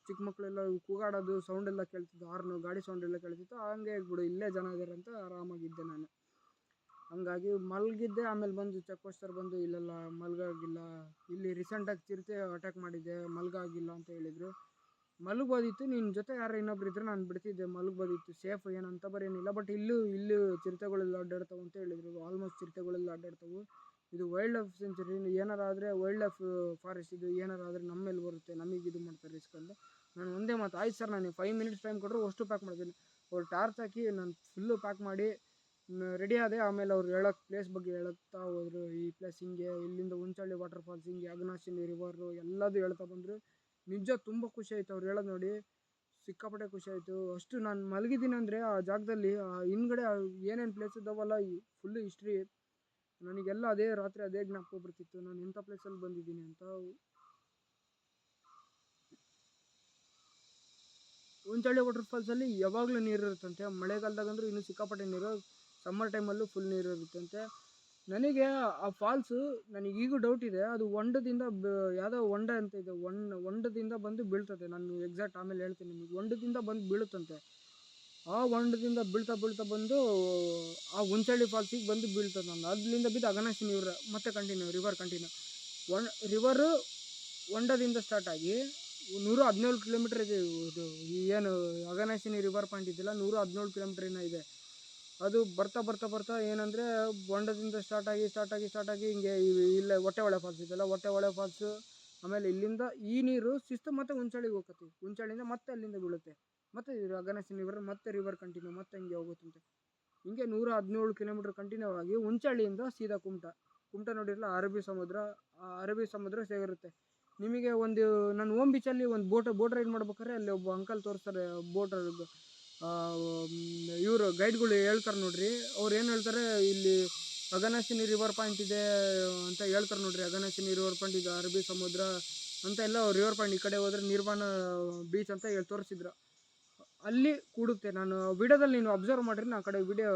A: ಚಿಕ್ಕ ಮಕ್ಕಳೆಲ್ಲ ಕೂಗಾಡೋದು ಸೌಂಡ್ ಎಲ್ಲ ಕೇಳ್ತಿತ್ತು ಹಾರ್ನು ಗಾಡಿ ಸೌಂಡ್ ಎಲ್ಲ ಕೇಳ್ತಿತ್ತು. ಹಂಗೆ ಬಿಡು ಇಲ್ಲೇ ಜನ ಇದ್ದಾರೆ ಅಂತ ಆರಾಮಾಗಿದ್ದೆ ನಾನು. ಹಂಗಾಗಿ ಮಲಗಿದ್ದೆ, ಆಮೇಲೆ ಬಂದು ಚೆಕ್ ಪೋಸ್ಟರ್ ಬಂದು, ಇಲ್ಲೆಲ್ಲ, ಮಲಗಾಗಿಲ್ಲ, ಇಲ್ಲಿ ರೀಸೆಂಟಾಗಿ ಚಿರತೆ ಅಟ್ಯಾಕ್ ಮಾಡಿದ್ದೆ, ಮಲಗಾಗಿಲ್ಲ ಅಂತ ಹೇಳಿದರು. ಮಲಗ್ಬೋದಿತ್ತು. ನಿನ್ನ ಜೊತೆ ಯಾರು ಇನ್ನೊಬ್ರು ಇದ್ದರೆ ನಾನು ಬಿಡ್ತಿದ್ದೆ. ಮಲಗ್ಬೋದಿತ್ತು. ಸೇಫ್ ಏನಂತ ಬರೇನಿಲ್ಲ ಬಟ್ ಇಲ್ಲೂ ಇಲ್ಲೂ ಚಿರತೆಗಳೆಲ್ಲ ಅಡ್ಡಾಡ್ತಾವೆ ಅಂತ ಹೇಳಿದ್ರು. ಆಲ್ಮೋಸ್ಟ್ ಚಿರತೆಗಳೆಲ್ಲ ಅಡ್ಡಾಡ್ತಾವೆ. ಇದು ವೈಲ್ಡ್ ಲೈಫ್ ಸೆಂಚುರಿ ಏನಾರು ಆದರೆ ವೈಲ್ಡ್ ಲೈಫ್ ಫಾರೆಸ್ಟ್ ಇದು ಏನಾರು ಆದರೆ ನಮ್ಮ ಮೇಲೆ ಬರುತ್ತೆ. ನಮಗೆ ಇದು ಮಾಡ್ತಾರೆ ರಿಸ್ಕ್ ಅಂತ. ನಾನು ಒಂದೇ ಮಾತು, ಆಯ್ತು ಸರ್ ನಾನು ಫೈವ್ ಮಿನಿಟ್ಸ್ ಟೈಮ್ ಕೊಟ್ಟರು ಅಷ್ಟು ಪ್ಯಾಕ್ ಮಾಡ್ತೀನಿ. ಅವ್ರು ಟಾರ್ಚ್ ಹಾಕಿ ನಾನು ಫುಲ್ಲು ಪ್ಯಾಕ್ ಮಾಡಿ ರೆಡಿ ಆದೆ. ಆಮೇಲೆ ಅವ್ರು ಹೇಳೋಕ್ಕೆ ಪ್ಲೇಸ್ ಬಗ್ಗೆ ಹೇಳುತ್ತಾ ಹೋದರು. ಈ ಪ್ಲೇಸ್ ಹಿಂಗೆ, ಇಲ್ಲಿಂದ ಉಂಚಳ್ಳಿ ವಾಟರ್ ಫಾಲ್ಸ್ ಹಿಂಗೆ ಅಗ್ನಾಶಿನಿ ರಿವರು ಎಲ್ಲದೂ ಹೇಳ್ತಾ ಬಂದರು. ನಿಜ ತುಂಬ ಖುಷಿ ಆಯಿತು ಅವ್ರು ಹೇಳೋದು ನೋಡಿ. ಸಿಕ್ಕಾಪಟ್ಟೆ ಖುಷಿ ಆಯಿತು. ಅಷ್ಟು ನಾನು ಮಲಗಿದ್ದೀನಿ ಅಂದರೆ ಆ ಜಾಗದಲ್ಲಿ, ಆ ಹಿಂದ್ಗಡೆ ಏನೇನು ಪ್ಲೇಸ್ ಇದ್ದಾವಲ್ಲ ಫುಲ್ಲು ಹಿಸ್ಟ್ರಿ ನನಗೆಲ್ಲ ಅದೇ ರಾತ್ರಿ ಅದೇ ಜ್ಞಾಪಕ ಬರ್ತಿತ್ತು. ನಾನು ಇಂಥ ಪ್ಲೇಸಲ್ಲಿ ಬಂದಿದ್ದೀನಿ ಅಂತ. ಉಂಚಳ್ಳಿ ವಾಟರ್ ಫಾಲ್ಸಲ್ಲಿ ಯಾವಾಗಲೂ ನೀರು ಇರುತ್ತಂತೆ. ಮಳೆಗಾಲದಾಗಂದ್ರೂ ಇನ್ನೂ ಸಿಕ್ಕಾಪಟ್ಟೆ ನೀರು ಸಮ್ಮರ್ ಟೈಮಲ್ಲೂ ಫುಲ್ ನೀರು ಇರುತ್ತಂತೆ. ನನಗೆ ಆ ಫಾಲ್ಸು ನನಗೆ ಈಗೂ ಡೌಟ್ ಇದೆ. ಅದು ಹೊಂಡದಿಂದ ಬ, ಯಾವುದೋ ಹೊಂಡ ಅಂತ ಇದೆ. ಒನ್ ಹೊಂಡದಿಂದ ಬಂದು ಬೀಳ್ತದೆ. ನಾನು ಎಕ್ಸಾಕ್ಟ್ ಆಮೇಲೆ ಹೇಳ್ತೀನಿ ನಿಮಗೆ. ಹೊಂಡದಿಂದ ಬಂದು ಬೀಳುತ್ತಂತೆ. ಆ ಹೊಂಡದಿಂದ ಬೀಳ್ತಾ ಬೀಳ್ತಾ ಬಂದು, ಆ ಹುಂಚಳ್ಳಿ ಫಾಲ್ಸಿಗೆ ಬಂದು ಬೀಳ್ತದೆ ನಾನು ಅಲ್ಲಿಂದ ಬಿದ್ದು ಅಗನಾಶಿ ನೀರು ಮತ್ತೆ continue river continue one river ಹೊಂಡದಿಂದ start ಆಗಿ ನೂರ ಹದಿನೇಳು ಕಿಲೋಮೀಟ್ರ್ ಇದೆ. ಇದು ಏನು ಅಗನಾಶಿನಿ ರಿವರ್ ಪಾಯಿಂಟ್ ಇದೆಯಲ್ಲ, ನೂರ ಹದಿನೇಳು ಕಿಲೋಮೀಟ್ರ್ ಏನೋ ಇದೆ. ಅದು ಬರ್ತಾ ಬರ್ತಾ ಬರ್ತಾ ಏನಂದರೆ ಬೊಂಡದಿಂದ ಸ್ಟಾರ್ಟ್ ಆಗಿ ಸ್ಟಾರ್ಟ್ ಆಗಿ ಸ್ಟಾರ್ಟ್ ಆಗಿ ಹಿಂಗೆ ಇಲ್ಲ ಹೊಟ್ಟೆ ಒಳೆ ಫಾಲ್ಸ್ ಇದೆಯಲ್ಲ ಹೊಟ್ಟೆ ಒಳೆ ಫಾಲ್ಸು ಆಮೇಲೆ ಇಲ್ಲಿಂದ ಈ ನೀರು ಶಿಸ್ತು ಮತ್ತೆ ಉಂಚಾಳಿಗೆ ಹೋಗತ್ತೆ ಉಂಚಳಿಂದ ಮತ್ತೆ ಅಲ್ಲಿಂದ ಬೀಳುತ್ತೆ. ಮತ್ತೆ ಇದು ಅಗನಾಶಿನಿ ರಿವರ್ ಮತ್ತೆ ರಿವರ್ ಕಂಟಿನ್ಯೂ ಮತ್ತೆ ಹಿಂಗೆ ಹೋಗುತ್ತಂತೆ ಹಿಂಗೆ ನೂರ ಹದಿನೇಳು ಕಿಲೋಮೀಟ್ರ್ ಕಂಟಿನ್ಯೂ ಆಗಿ ಉಂಚಾಳಿಯಿಂದ ಸೀದಾ ಕುಮಟ. ಕುಮಟ ನೋಡಿರಲ್ಲ, ಅರಬ್ಬಿ ಸಮುದ್ರ, ಆ ಅರಬ್ಬಿ ಸಮುದ್ರ ಸೇರಿರುತ್ತೆ. ನಿಮಗೆ ಒಂದು, ನಾನು ಓಮ್ ಬೀಚಲ್ಲಿ ಒಂದು ಬೋಟ್ ಬೋಟ್ ರೈಡ್ ಮಾಡ್ಬೇಕಾದ್ರೆ ಅಲ್ಲಿ ಒಬ್ಬ ಅಂಕಲ್ ತೋರಿಸ್ತಾರೆ ಬೋಟ್ ಇವರು ಗೈಡ್ಗಳು ಹೇಳ್ತಾರೆ ನೋಡ್ರಿ. ಅವ್ರು ಏನು ಹೇಳ್ತಾರೆ, ಇಲ್ಲಿ ಅಗನಾಶಿನಿ ರಿವರ್ ಪಾಯಿಂಟ್ ಇದೆ ಅಂತ ಹೇಳ್ತಾರೆ ನೋಡ್ರಿ. ಅಗನಾಶಿನಿ ರಿವರ್ ಪಾಯಿಂಟ್ ಇದು ಅರಬ್ಬಿ ಸಮುದ್ರ ಅಂತ ಎಲ್ಲ ರಿವರ್ ಪಾಯಿಂಟ್ ಈ ಕಡೆ ಹೋದ್ರೆ ನಿರ್ವಾಣ ಬೀಚ್ ಅಂತ ಹೇಳಿ ತೋರಿಸಿದ್ರು. ಅಲ್ಲಿ ಕೂಡುತ್ತೆ. ನಾನು ವಿಡಿಯೋದಲ್ಲಿ ನೀನು ಅಬ್ಸರ್ವ್ ಮಾಡಿರಿ. ನಾನು ಕಡೆ ವಿಡಿಯೋ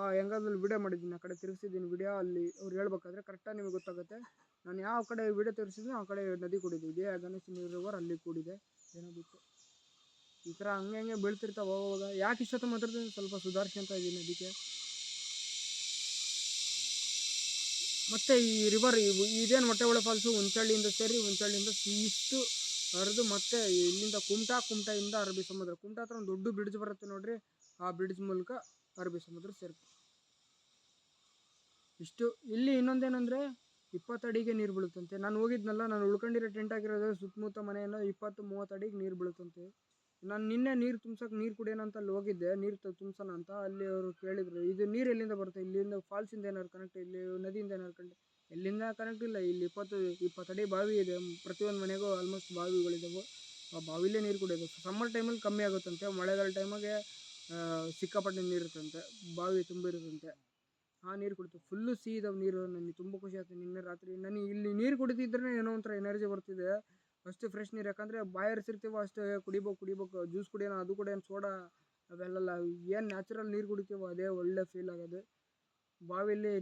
A: ಆ ಹೆಂಗಾದಲ್ಲಿ ವಿಡಿಯೋ ಮಾಡಿದ್ದೀನಿ. ಆ ಕಡೆ ತಿರುಗಿಸಿದ್ದೀನಿ ವಿಡಿಯೋ. ಅಲ್ಲಿ ಅವ್ರು ಹೇಳ್ಬೇಕಾದ್ರೆ ಕರೆಕ್ಟಾಗಿ ನಿಮಗೆ ಗೊತ್ತಾಗುತ್ತೆ. ನಾನು ಯಾವ ಕಡೆ ವಿಡಿಯೋ ತೋರಿಸಿದ್ನೋ ಆ ಕಡೆ ನದಿ ಕೂಡಿದೆ. ಇದೇ ಗಣೇಶನ ರಿವರ್ ಅಲ್ಲಿ ಕೂಡಿದೆ. ಬಿಟ್ಟು ಈ ಥರ ಹಂಗೆ ಹಂಗೆ ಬೀಳ್ತಿರ್ತಾವೆ ಅವಾಗ ಯಾಕೆ ಇಷ್ಟೊತ್ತು ಮಾತಾಡ್ತೀನಿ ಸ್ವಲ್ಪ ಸುಧಾರಿಸ್ಕೊಂತ ಇದ್ದೀನಿ ಅದಕ್ಕೆ. ಮತ್ತು ಈ ರಿವರ್ ಇದೇನು ಮೊಟ್ಟೆಗಳ ಫಾಲ್ಸು ಉಂಚಳ್ಳಿಯಿಂದ ಸೇರಿ ಉಂಚಳ್ಳಿಯಿಂದ ಇಷ್ಟು ಹರಿದು ಮತ್ತೆ ಇಲ್ಲಿಂದ ಕುಮಟಾ, ಕುಮಟಾಯಿಂದ ಅರಬ್ಬಿ ಸಮುದ್ರ. ಕುಮಟಾ ಹತ್ರ ಒಂದು ದೊಡ್ಡ ಬ್ರಿಡ್ಜ್ ಬರುತ್ತೆ ನೋಡ್ರಿ. ಆ ಬ್ರಿಡ್ಜ್ ಮೂಲಕ ಅರಬ್ಬಿ ಸಮುದ್ರ ಸೇರುತ್ತೆ ಇಷ್ಟು, ಇಲ್ಲಿ ಇನ್ನೊಂದೇನೆಂದರೆ ಇಪ್ಪತ್ತು ಅಡಿಗೆ ನೀರು ಬೀಳುತ್ತಂತೆ. ನಾನು ಹೋಗಿದ್ನಲ್ಲ, ನಾನು ಉಳ್ಕೊಂಡಿರೋ ಟೆಂಟ್ ಆಗಿರೋದು ಸುತ್ತಮುತ್ತ ಮನೆಯನ್ನು ಇಪ್ಪತ್ತು, ಮೂವತ್ತು ಅಡಿಗೆ ನೀರು ಬೀಳುತ್ತಂತೆ. ನಾನು ನಿನ್ನೆ ನೀರು ತುಂಬ್ಸೋಕೆ ನೀರು ಕುಡಿಯೋಣ ಅಂತ ಅಲ್ಲಿ ಹೋಗಿದ್ದೆ, ನೀರು ತುಂಬ್ಸೋಣ ಅಂತ ಅಲ್ಲಿ ಅವರು ಕೇಳಿದರು. ಇದು ನೀರು ಎಲ್ಲಿಂದ ಬರುತ್ತೆ? ಇಲ್ಲಿಂದ ಫಾಲ್ಸಿಂದ ಏನಾದ್ರು ಕನೆಕ್ಟ್ ಇಲ್ಲಿ ನದಿಯಿಂದ ಏನಾದ್ರು ಕನೆಕ್ಟ್ ಎಲ್ಲಿಂದ ಕನೆಕ್ಟ್ ಇಲ್ಲ. ಇಲ್ಲಿ ಇಪ್ಪತ್ತು ಅಡಿ ಬಾವಿ ಇದೆ. ಪ್ರತಿಯೊಂದು ಮನೆಗೂ ಆಲ್ಮೋಸ್ಟ್ ಬಾವಿಗಳಿದ್ದಾವೆ ಆ ಬಾವಿಲೇ ನೀರು ಕುಡಿಯೋದು. ಸಮ್ಮರ್ ಟೈಮಲ್ಲಿ ಕಮ್ಮಿ ಆಗುತ್ತಂತೆ. ಮಳೆಗಾಲ ಟೈಮಾಗೆ ಸಿಕ್ಕಾಪಟ್ಟೆ ನೀರು ಇರುತ್ತಂತೆ ಬಾವಿ ತುಂಬಿರುತ್ತಂತೆ. ಆ ನೀರು ಕುಡಿತು. ಫುಲ್ಲು ಸಿಹಿ ಇದಾವೆ ನೀರು. ನನಗೆ ತುಂಬ ಖುಷಿ ಆಯ್ತು. ನಿನ್ನೆ ರಾತ್ರಿ. ನನಗೆ ಇಲ್ಲಿ ನೀರು ಕುಡಿತಿದ್ರೆ ಏನೋ ಒಂಥರ ಎನರ್ಜಿ ಬರ್ತಿದೆ. ಅಷ್ಟು ಫ್ರೆಶ್ ನೀರು, ಯಾಕಂದರೆ ಬಾಯರ್ಸಿರ್ತೀವೋ ಅಷ್ಟು, ಕುಡಿಬೇಕು ಕುಡಿಬೇಕು ಜ್ಯೂಸ್ ಕುಡಿಯೋಣ, ಅದು ಕುಡಿಯೋಣ ಸೋಡಾ ಅವೆಲ್ಲ ಏನು ನ್ಯಾಚುರಲ್ ನೀರು ಕುಡಿತೀವೋ ಅದೇ ಒಳ್ಳೆ ಫೀಲ್ ಆಗೋದು. ಬಾವಿಲಿ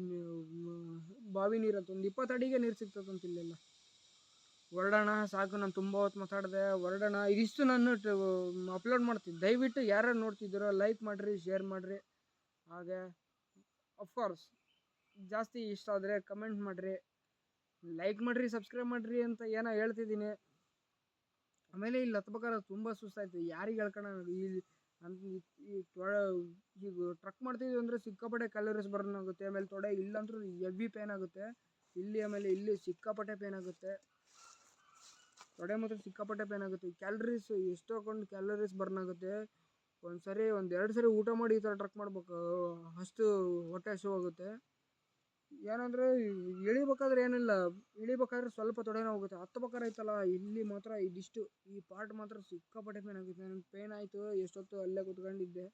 A: ಬಾವಿ ನೀರು ಅಂತ ಒಂದು ಇಪ್ಪತ್ತು ಅಡಿಗೆ ನೀರು ಸಿಗ್ತದಂತ ಇಲ್ಲೆಲ್ಲ. ಹೊರಡೋಣ, ಸಾಕು, ನಾನು ತುಂಬ ಹೊತ್ತು ಮಾತಾಡಿದೆ, ಹೊರಡೋಣ, ಇದಿಷ್ಟು ನಾನು ಅಪ್ಲೋಡ್ ಮಾಡ್ತೀನಿ. ದಯವಿಟ್ಟು ಯಾರ್ಯಾರು ನೋಡ್ತಿದ್ದೀರೋ ಲೈಕ್ ಮಾಡಿರಿ ಶೇರ್ ಮಾಡಿರಿ. ಹಾಗೆ ಅಫ್ಕೋರ್ಸ್ ಜಾಸ್ತಿ ಇಷ್ಟ ಆದರೆ ಕಮೆಂಟ್ ಮಾಡಿರಿ. ಲೈಕ್ ಮಾಡಿರಿ ಸಬ್ಸ್ಕ್ರೈಬ್ ಮಾಡಿರಿ ಅಂತ ಏನೋ ಹೇಳ್ತಿದ್ದೀನಿ. ಆಮೇಲೆ ಇಲ್ಲಿ ಹತ್ಬೇಕಾದ್ರೆ ತುಂಬ ಸುಸ್ತಾಯ್ತು. ಯಾರಿಗೆ ಹೇಳ್ಕೊಳ ಇಲ್ಲಿ ಈ ಈಗ ಟ್ರಕ್ ಮಾಡ್ತಿದ್ವಿ ಅಂದರೆ ಸಿಕ್ಕಾಪಟ್ಟೆ ಕ್ಯಾಲರೀಸ್ ಬರ್ನ್ ಆಗುತ್ತೆ ಆಮೇಲೆ ತೊಡೆ ಇಲ್ಲಂದ್ರೂ ಹೆವಿ ಪೇನ್ ಆಗುತ್ತೆ. ಇಲ್ಲಿ ಆಮೇಲೆ ಇಲ್ಲಿ ಸಿಕ್ಕಾಪಟ್ಟೆ ಪೇನ್ ಆಗುತ್ತೆ. ತೊಡೆ ಮಾತ್ರ ಸಿಕ್ಕಾಪಟ್ಟೆ ಪೇನ್ ಆಗುತ್ತೆ. ಕ್ಯಾಲರೀಸ್ ಎಷ್ಟೊಂದು ಕ್ಯಾಲರೀಸ್ ಬರ್ನ್ ಆಗುತ್ತೆ ಒಂದು ಸರಿ ಒಂದು ಸರಿ ಊಟ ಮಾಡಿ ಈ ಥರ ಟ್ರಕ್ ಮಾಡ್ಬೇಕು. ಅಷ್ಟು ಹೊಟ್ಟೆ ಹಸಿವು ಆಗುತ್ತೆ ಏನಂದರೆ, ಇಳಿಬೇಕಾದ್ರೆ ಏನಿಲ್ಲ. ಇಳಿಬೇಕಾದ್ರೆ ಸ್ವಲ್ಪ ತೊಡೆನೋ ಹೋಗುತ್ತೆ. ಹತ್ಬೇಕಾದ್ರೆ ಐತಲ್ಲ ಇಲ್ಲಿ ಮಾತ್ರ ಇದಿಷ್ಟು. ಈ ಪಾರ್ಟ್ ಮಾತ್ರ ಸಿಕ್ಕಾಪಟ್ಟೆ ಪೇನ್ ಆಗುತ್ತೆ. ನನಗೆ ಪೇನ್ ಆಯಿತು, ಎಷ್ಟೊತ್ತು ಅಲ್ಲೇ ಕುತ್ಕೊಂಡಿದ್ದೆ.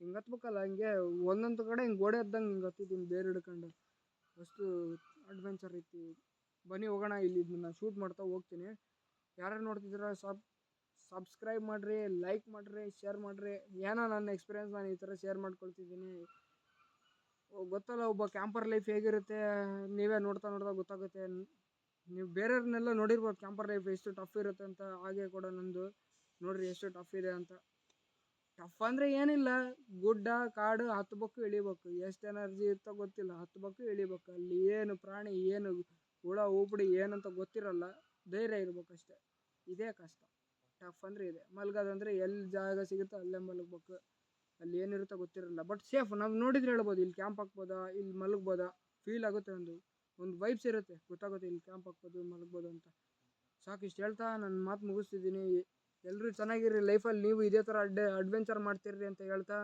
A: ಹಿಂಗೆ ಹತ್ಬೇಕಲ್ಲ, ಹಿಂಗೆ ಒಂದೊಂದು ಕಡೆ ಹಿಂಗೆ ಗೋಡೆ ಹತ್ತಂಗೆ ಹಿಂಗೆ ಹತ್ತಿದ್ದೀನಿ, ಬೇರೆ ಹಿಡ್ಕೊಂಡು. ಅಷ್ಟು ಅಡ್ವೆಂಚರ್ ಐತಿ. ಬನ್ನಿ ಹೋಗೋಣ, ಇಲ್ಲಿ ಇದನ್ನ ಶೂಟ್ ಮಾಡ್ತಾ ಹೋಗ್ತೀನಿ. ಯಾರ್ಯಾರು ನೋಡ್ತಿದ್ದೀರ ಸಬ್ ಸಬ್ಸ್ಕ್ರೈಬ್ ಮಾಡಿರಿ ಲೈಕ್ ಮಾಡಿರಿ ಶೇರ್ ಮಾಡಿರಿ. ಏನೋ ನನ್ನ ಎಕ್ಸ್ಪೀರಿಯನ್ಸ್ ನಾನು ಈ ಥರ ಶೇರ್ ಮಾಡ್ಕೊಳ್ತಿದ್ದೀನಿ. ಗೊತ್ತಲ್ಲ, ಒಬ್ಬ ಕ್ಯಾಂಪರ್ ಲೈಫ್ ಹೇಗಿರುತ್ತೆ, ನೀವೇ ನೋಡ್ತಾ ನೋಡ್ತಾ ಗೊತ್ತಾಗುತ್ತೆ. ನೀವು ಬೇರೆಯವ್ರನ್ನೆಲ್ಲ ನೋಡಿರ್ಬೋದು ಕ್ಯಾಂಪರ್ ಲೈಫ್ ಎಷ್ಟು ಟಫ್ ಇರುತ್ತೆ ಅಂತ, ಹಾಗೆ ಕೂಡ ನಂದು. ನೋಡ್ರಿ ಎಷ್ಟು ಟಫ್ ಇದೆ ಅಂತ. ಟಫ್ ಅಂದರೆ ಏನಿಲ್ಲ, ಗುಡ್ಡ, ಕಾಡು ಹತ್ಬೇಕು ಇಳಿಬೇಕು ಎಷ್ಟು ಎನರ್ಜಿ ಇರ್ತೋ ಗೊತ್ತಿಲ್ಲ ಹತ್ಬೇಕು ಇಳಿಬೇಕು ಅಲ್ಲಿ ಏನು ಪ್ರಾಣಿ, ಏನು ಹುಳ ಉಬ್ಡಿ ಏನಂತ ಗೊತ್ತಿರಲ್ಲ, ಧೈರ್ಯ ಇರ್ಬೇಕಷ್ಟೆ ಇದೇ ಕಷ್ಟ. ಟಫ್ ಅಂದರೆ ಇದೆ. ಮಲ್ಗೋದಂದ್ರೆ ಎಲ್ಲಿ ಜಾಗ ಸಿಗುತ್ತೋ ಅಲ್ಲೇ ಮಲಗ್ಬೇಕು. ಅಲ್ಲಿ ಏನಿರುತ್ತೋ ಗೊತ್ತಿರಲ್ಲ. ಬಟ್ ಸೇಫ್ ನಾವು ನೋಡಿದ್ರೆ ಹೇಳ್ಬೋದು, ಇಲ್ಲಿ ಕ್ಯಾಂಪ್ ಹಾಕ್ಬೋದಾ, ಇಲ್ಲಿ ಮಲಗ್ಬೋದಾ ಫೀಲ್ ಆಗುತ್ತೆ ಒಂದು ಒಂದು ವೈಬ್ಸ್ ಇರುತ್ತೆ, ಗೊತ್ತಾಗುತ್ತೆ ಇಲ್ಲಿ ಕ್ಯಾಂಪ್ ಹಾಕ್ಬೋದು, ಮಲಗ್ಬೋದು ಅಂತ. ಸಾಕು ಇಷ್ಟು ಹೇಳ್ತಾ ನನ್ನ ಮಾತು ಮುಗಿಸ್ತಿದ್ದೀನಿ. ಎಲ್ಲರೂ ಚೆನ್ನಾಗಿರಿ ಲೈಫಲ್ಲಿ ನೀವು ಇದೇ ಥರ ಅಡ್ಡೆ ಅಡ್ವೆಂಚರ್ ಮಾಡ್ತಿರ್ರಿ ಅಂತ ಹೇಳ್ತಾ,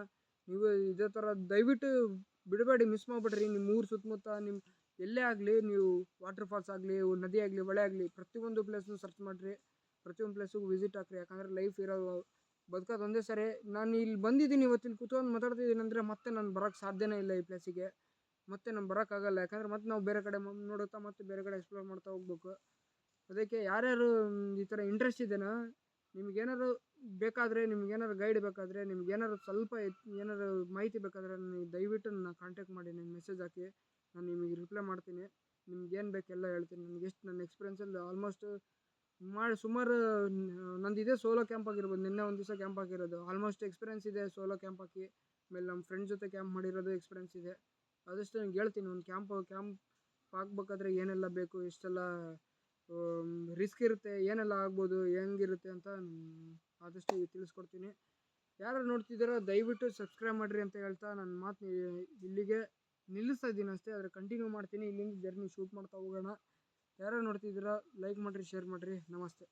A: ನೀವು ಇದೇ ಥರ ದಯವಿಟ್ಟು ಬಿಡಬೇಡಿ ಮಿಸ್ ಮಾಡಿಬಿಡ್ರಿ. ನಿಮ್ಮ ಊರು ಸುತ್ತಮುತ್ತ ನಿಮ್ಮ ಎಲ್ಲೇ ಆಗಲಿ, ನೀವು ವಾಟರ್ ಫಾಲ್ಸ್ ಆಗಲಿ ನದಿ ಆಗಲಿ, ಹೊಳೆ ಆಗಲಿ, ಪ್ರತಿಯೊಂದು ಪ್ಲೇಸ್ನು ಸರ್ಚ್ ಮಾಡಿರಿ. ಪ್ರತಿಯೊಂದು ಪ್ಲೇಸಿಗೂ ವಿಸಿಟ್ ಹಾಕ್ರಿ. ಯಾಕಂದರೆ ಲೈಫ್ ಇರೋದು ಬದುಕೋದು ಒಂದೇ ಸರಿ. ನಾನು ಇಲ್ಲಿ ಬಂದಿದ್ದೀನಿ ಇವತ್ತು ಇಲ್ಲಿ ಕೂತ್ಕೊಂಡು ಮಾತಾಡ್ತಿದ್ದೀನಿ ಅಂದರೆ ಮತ್ತೆ ನಾನು ಬರೋಕ್ಕೆ ಸಾಧ್ಯನೇ ಇಲ್ಲ ಈ ಪ್ಲೇಸಿಗೆ ಮತ್ತೆ ನಾನು ಬರೋಕ್ಕಾಗಲ್ಲ ಯಾಕಂದರೆ ಮತ್ತೆ ನಾವು ಬೇರೆ ಕಡೆ ನೋಡುತ್ತಾ ಮತ್ತೆ ಬೇರೆ ಕಡೆ ಎಕ್ಸ್ಪ್ಲೋರ್ ಮಾಡ್ತಾ ಹೋಗ್ಬೇಕು. ಅದಕ್ಕೆ ಯಾರ್ಯಾರು ಈ ಥರ ಇಂಟ್ರೆಸ್ಟ್ ಇದೆಯಾ ನಿಮಗೇನಾದ್ರು ಬೇಕಾದರೆ, ನಿಮ್ಗೆ ಏನಾರು ಗೈಡ್ ಬೇಕಾದರೆ, ನಿಮ್ಗೆ ಏನಾರು ಸ್ವಲ್ಪ ಏನಾದ್ರು ಮಾಹಿತಿ ಬೇಕಾದರೆ ನನಗೆ ದಯವಿಟ್ಟು ನನ್ನ ಕಾಂಟ್ಯಾಕ್ಟ್ ಮಾಡಿ ನನಗೆ ಮೆಸೇಜ್ ಹಾಕಿ. ನಾನು ನಿಮಗೆ ರಿಪ್ಲೈ ಮಾಡ್ತೀನಿ. ನಿಮ್ಗೆ ಏನು ಬೇಕೆಲ್ಲ ಹೇಳ್ತೀನಿ. ನನಗೆ ಎಷ್ಟು, ನನ್ನ ಎಕ್ಸ್ಪೀರಿಯನ್ಸಲ್ಲಿ ಆಲ್ಮೋಸ್ಟ್ ಮಾಡಿ ಸುಮಾರು, ನಂದು ಇದೇ ಸೋಲೋ ಕ್ಯಾಂಪ್ ಆಗಿರ್ಬೋದು. ನಿನ್ನೆ ಒಂದು ದಿವಸ ಕ್ಯಾಂಪ್ ಆಗಿರೋದು. ಆಲ್ಮೋಸ್ಟ್ ಎಕ್ಸ್ಪೀರಿಯನ್ಸ್ ಇದೆ ಸೋಲೋ ಕ್ಯಾಂಪ್ ಹಾಕಿ. ಆಮೇಲೆ ನಮ್ಮ ಫ್ರೆಂಡ್ ಜೊತೆ ಕ್ಯಾಂಪ್ ಮಾಡಿರೋದು ಎಕ್ಸ್ಪೀರಿಯನ್ಸ್ ಇದೆ. ಆದಷ್ಟು ನಿಮ್ಗೆ ಹೇಳ್ತೀನಿ, ಒಂದು ಕ್ಯಾಂಪ್ ಕ್ಯಾಂಪ್ ಹಾಕ್ಬೇಕಾದ್ರೆ ಏನೆಲ್ಲ ಬೇಕು, ಎಷ್ಟೆಲ್ಲ ರಿಸ್ಕ್ ಇರುತ್ತೆ, ಏನೆಲ್ಲ ಆಗ್ಬೋದು, ಹೆಂಗಿರುತ್ತೆ ಅಂತ ಆದಷ್ಟು ತಿಳಿಸ್ಕೊಡ್ತೀನಿ. ಯಾರು ನೋಡ್ತಿದ್ದೀರೋ, ದಯವಿಟ್ಟು ಸಬ್ಸ್ಕ್ರೈಬ್ ಮಾಡಿರಿ ಅಂತ ಹೇಳ್ತಾ ನನ್ನ ಮಾತು ಇಲ್ಲಿಗೆ ನಿಲ್ಲಿಸ್ತಾ ಇದ್ದೀನಿ ಅಷ್ಟೇ. ಆದರೆ ಕಂಟಿನ್ಯೂ ಮಾಡ್ತೀನಿ. ಇಲ್ಲಿಂದ ಜರ್ನಿ ಶೂಟ್ ಮಾಡ್ತಾ ಹೋಗೋಣ. ಯಾರು ನೋಡ್ತಿದ್ದೀರಾ ಲೈಕ್ ಮಾಡಿರಿ ಶೇರ್ ಮಾಡಿರಿ. ನಮಸ್ತೆ.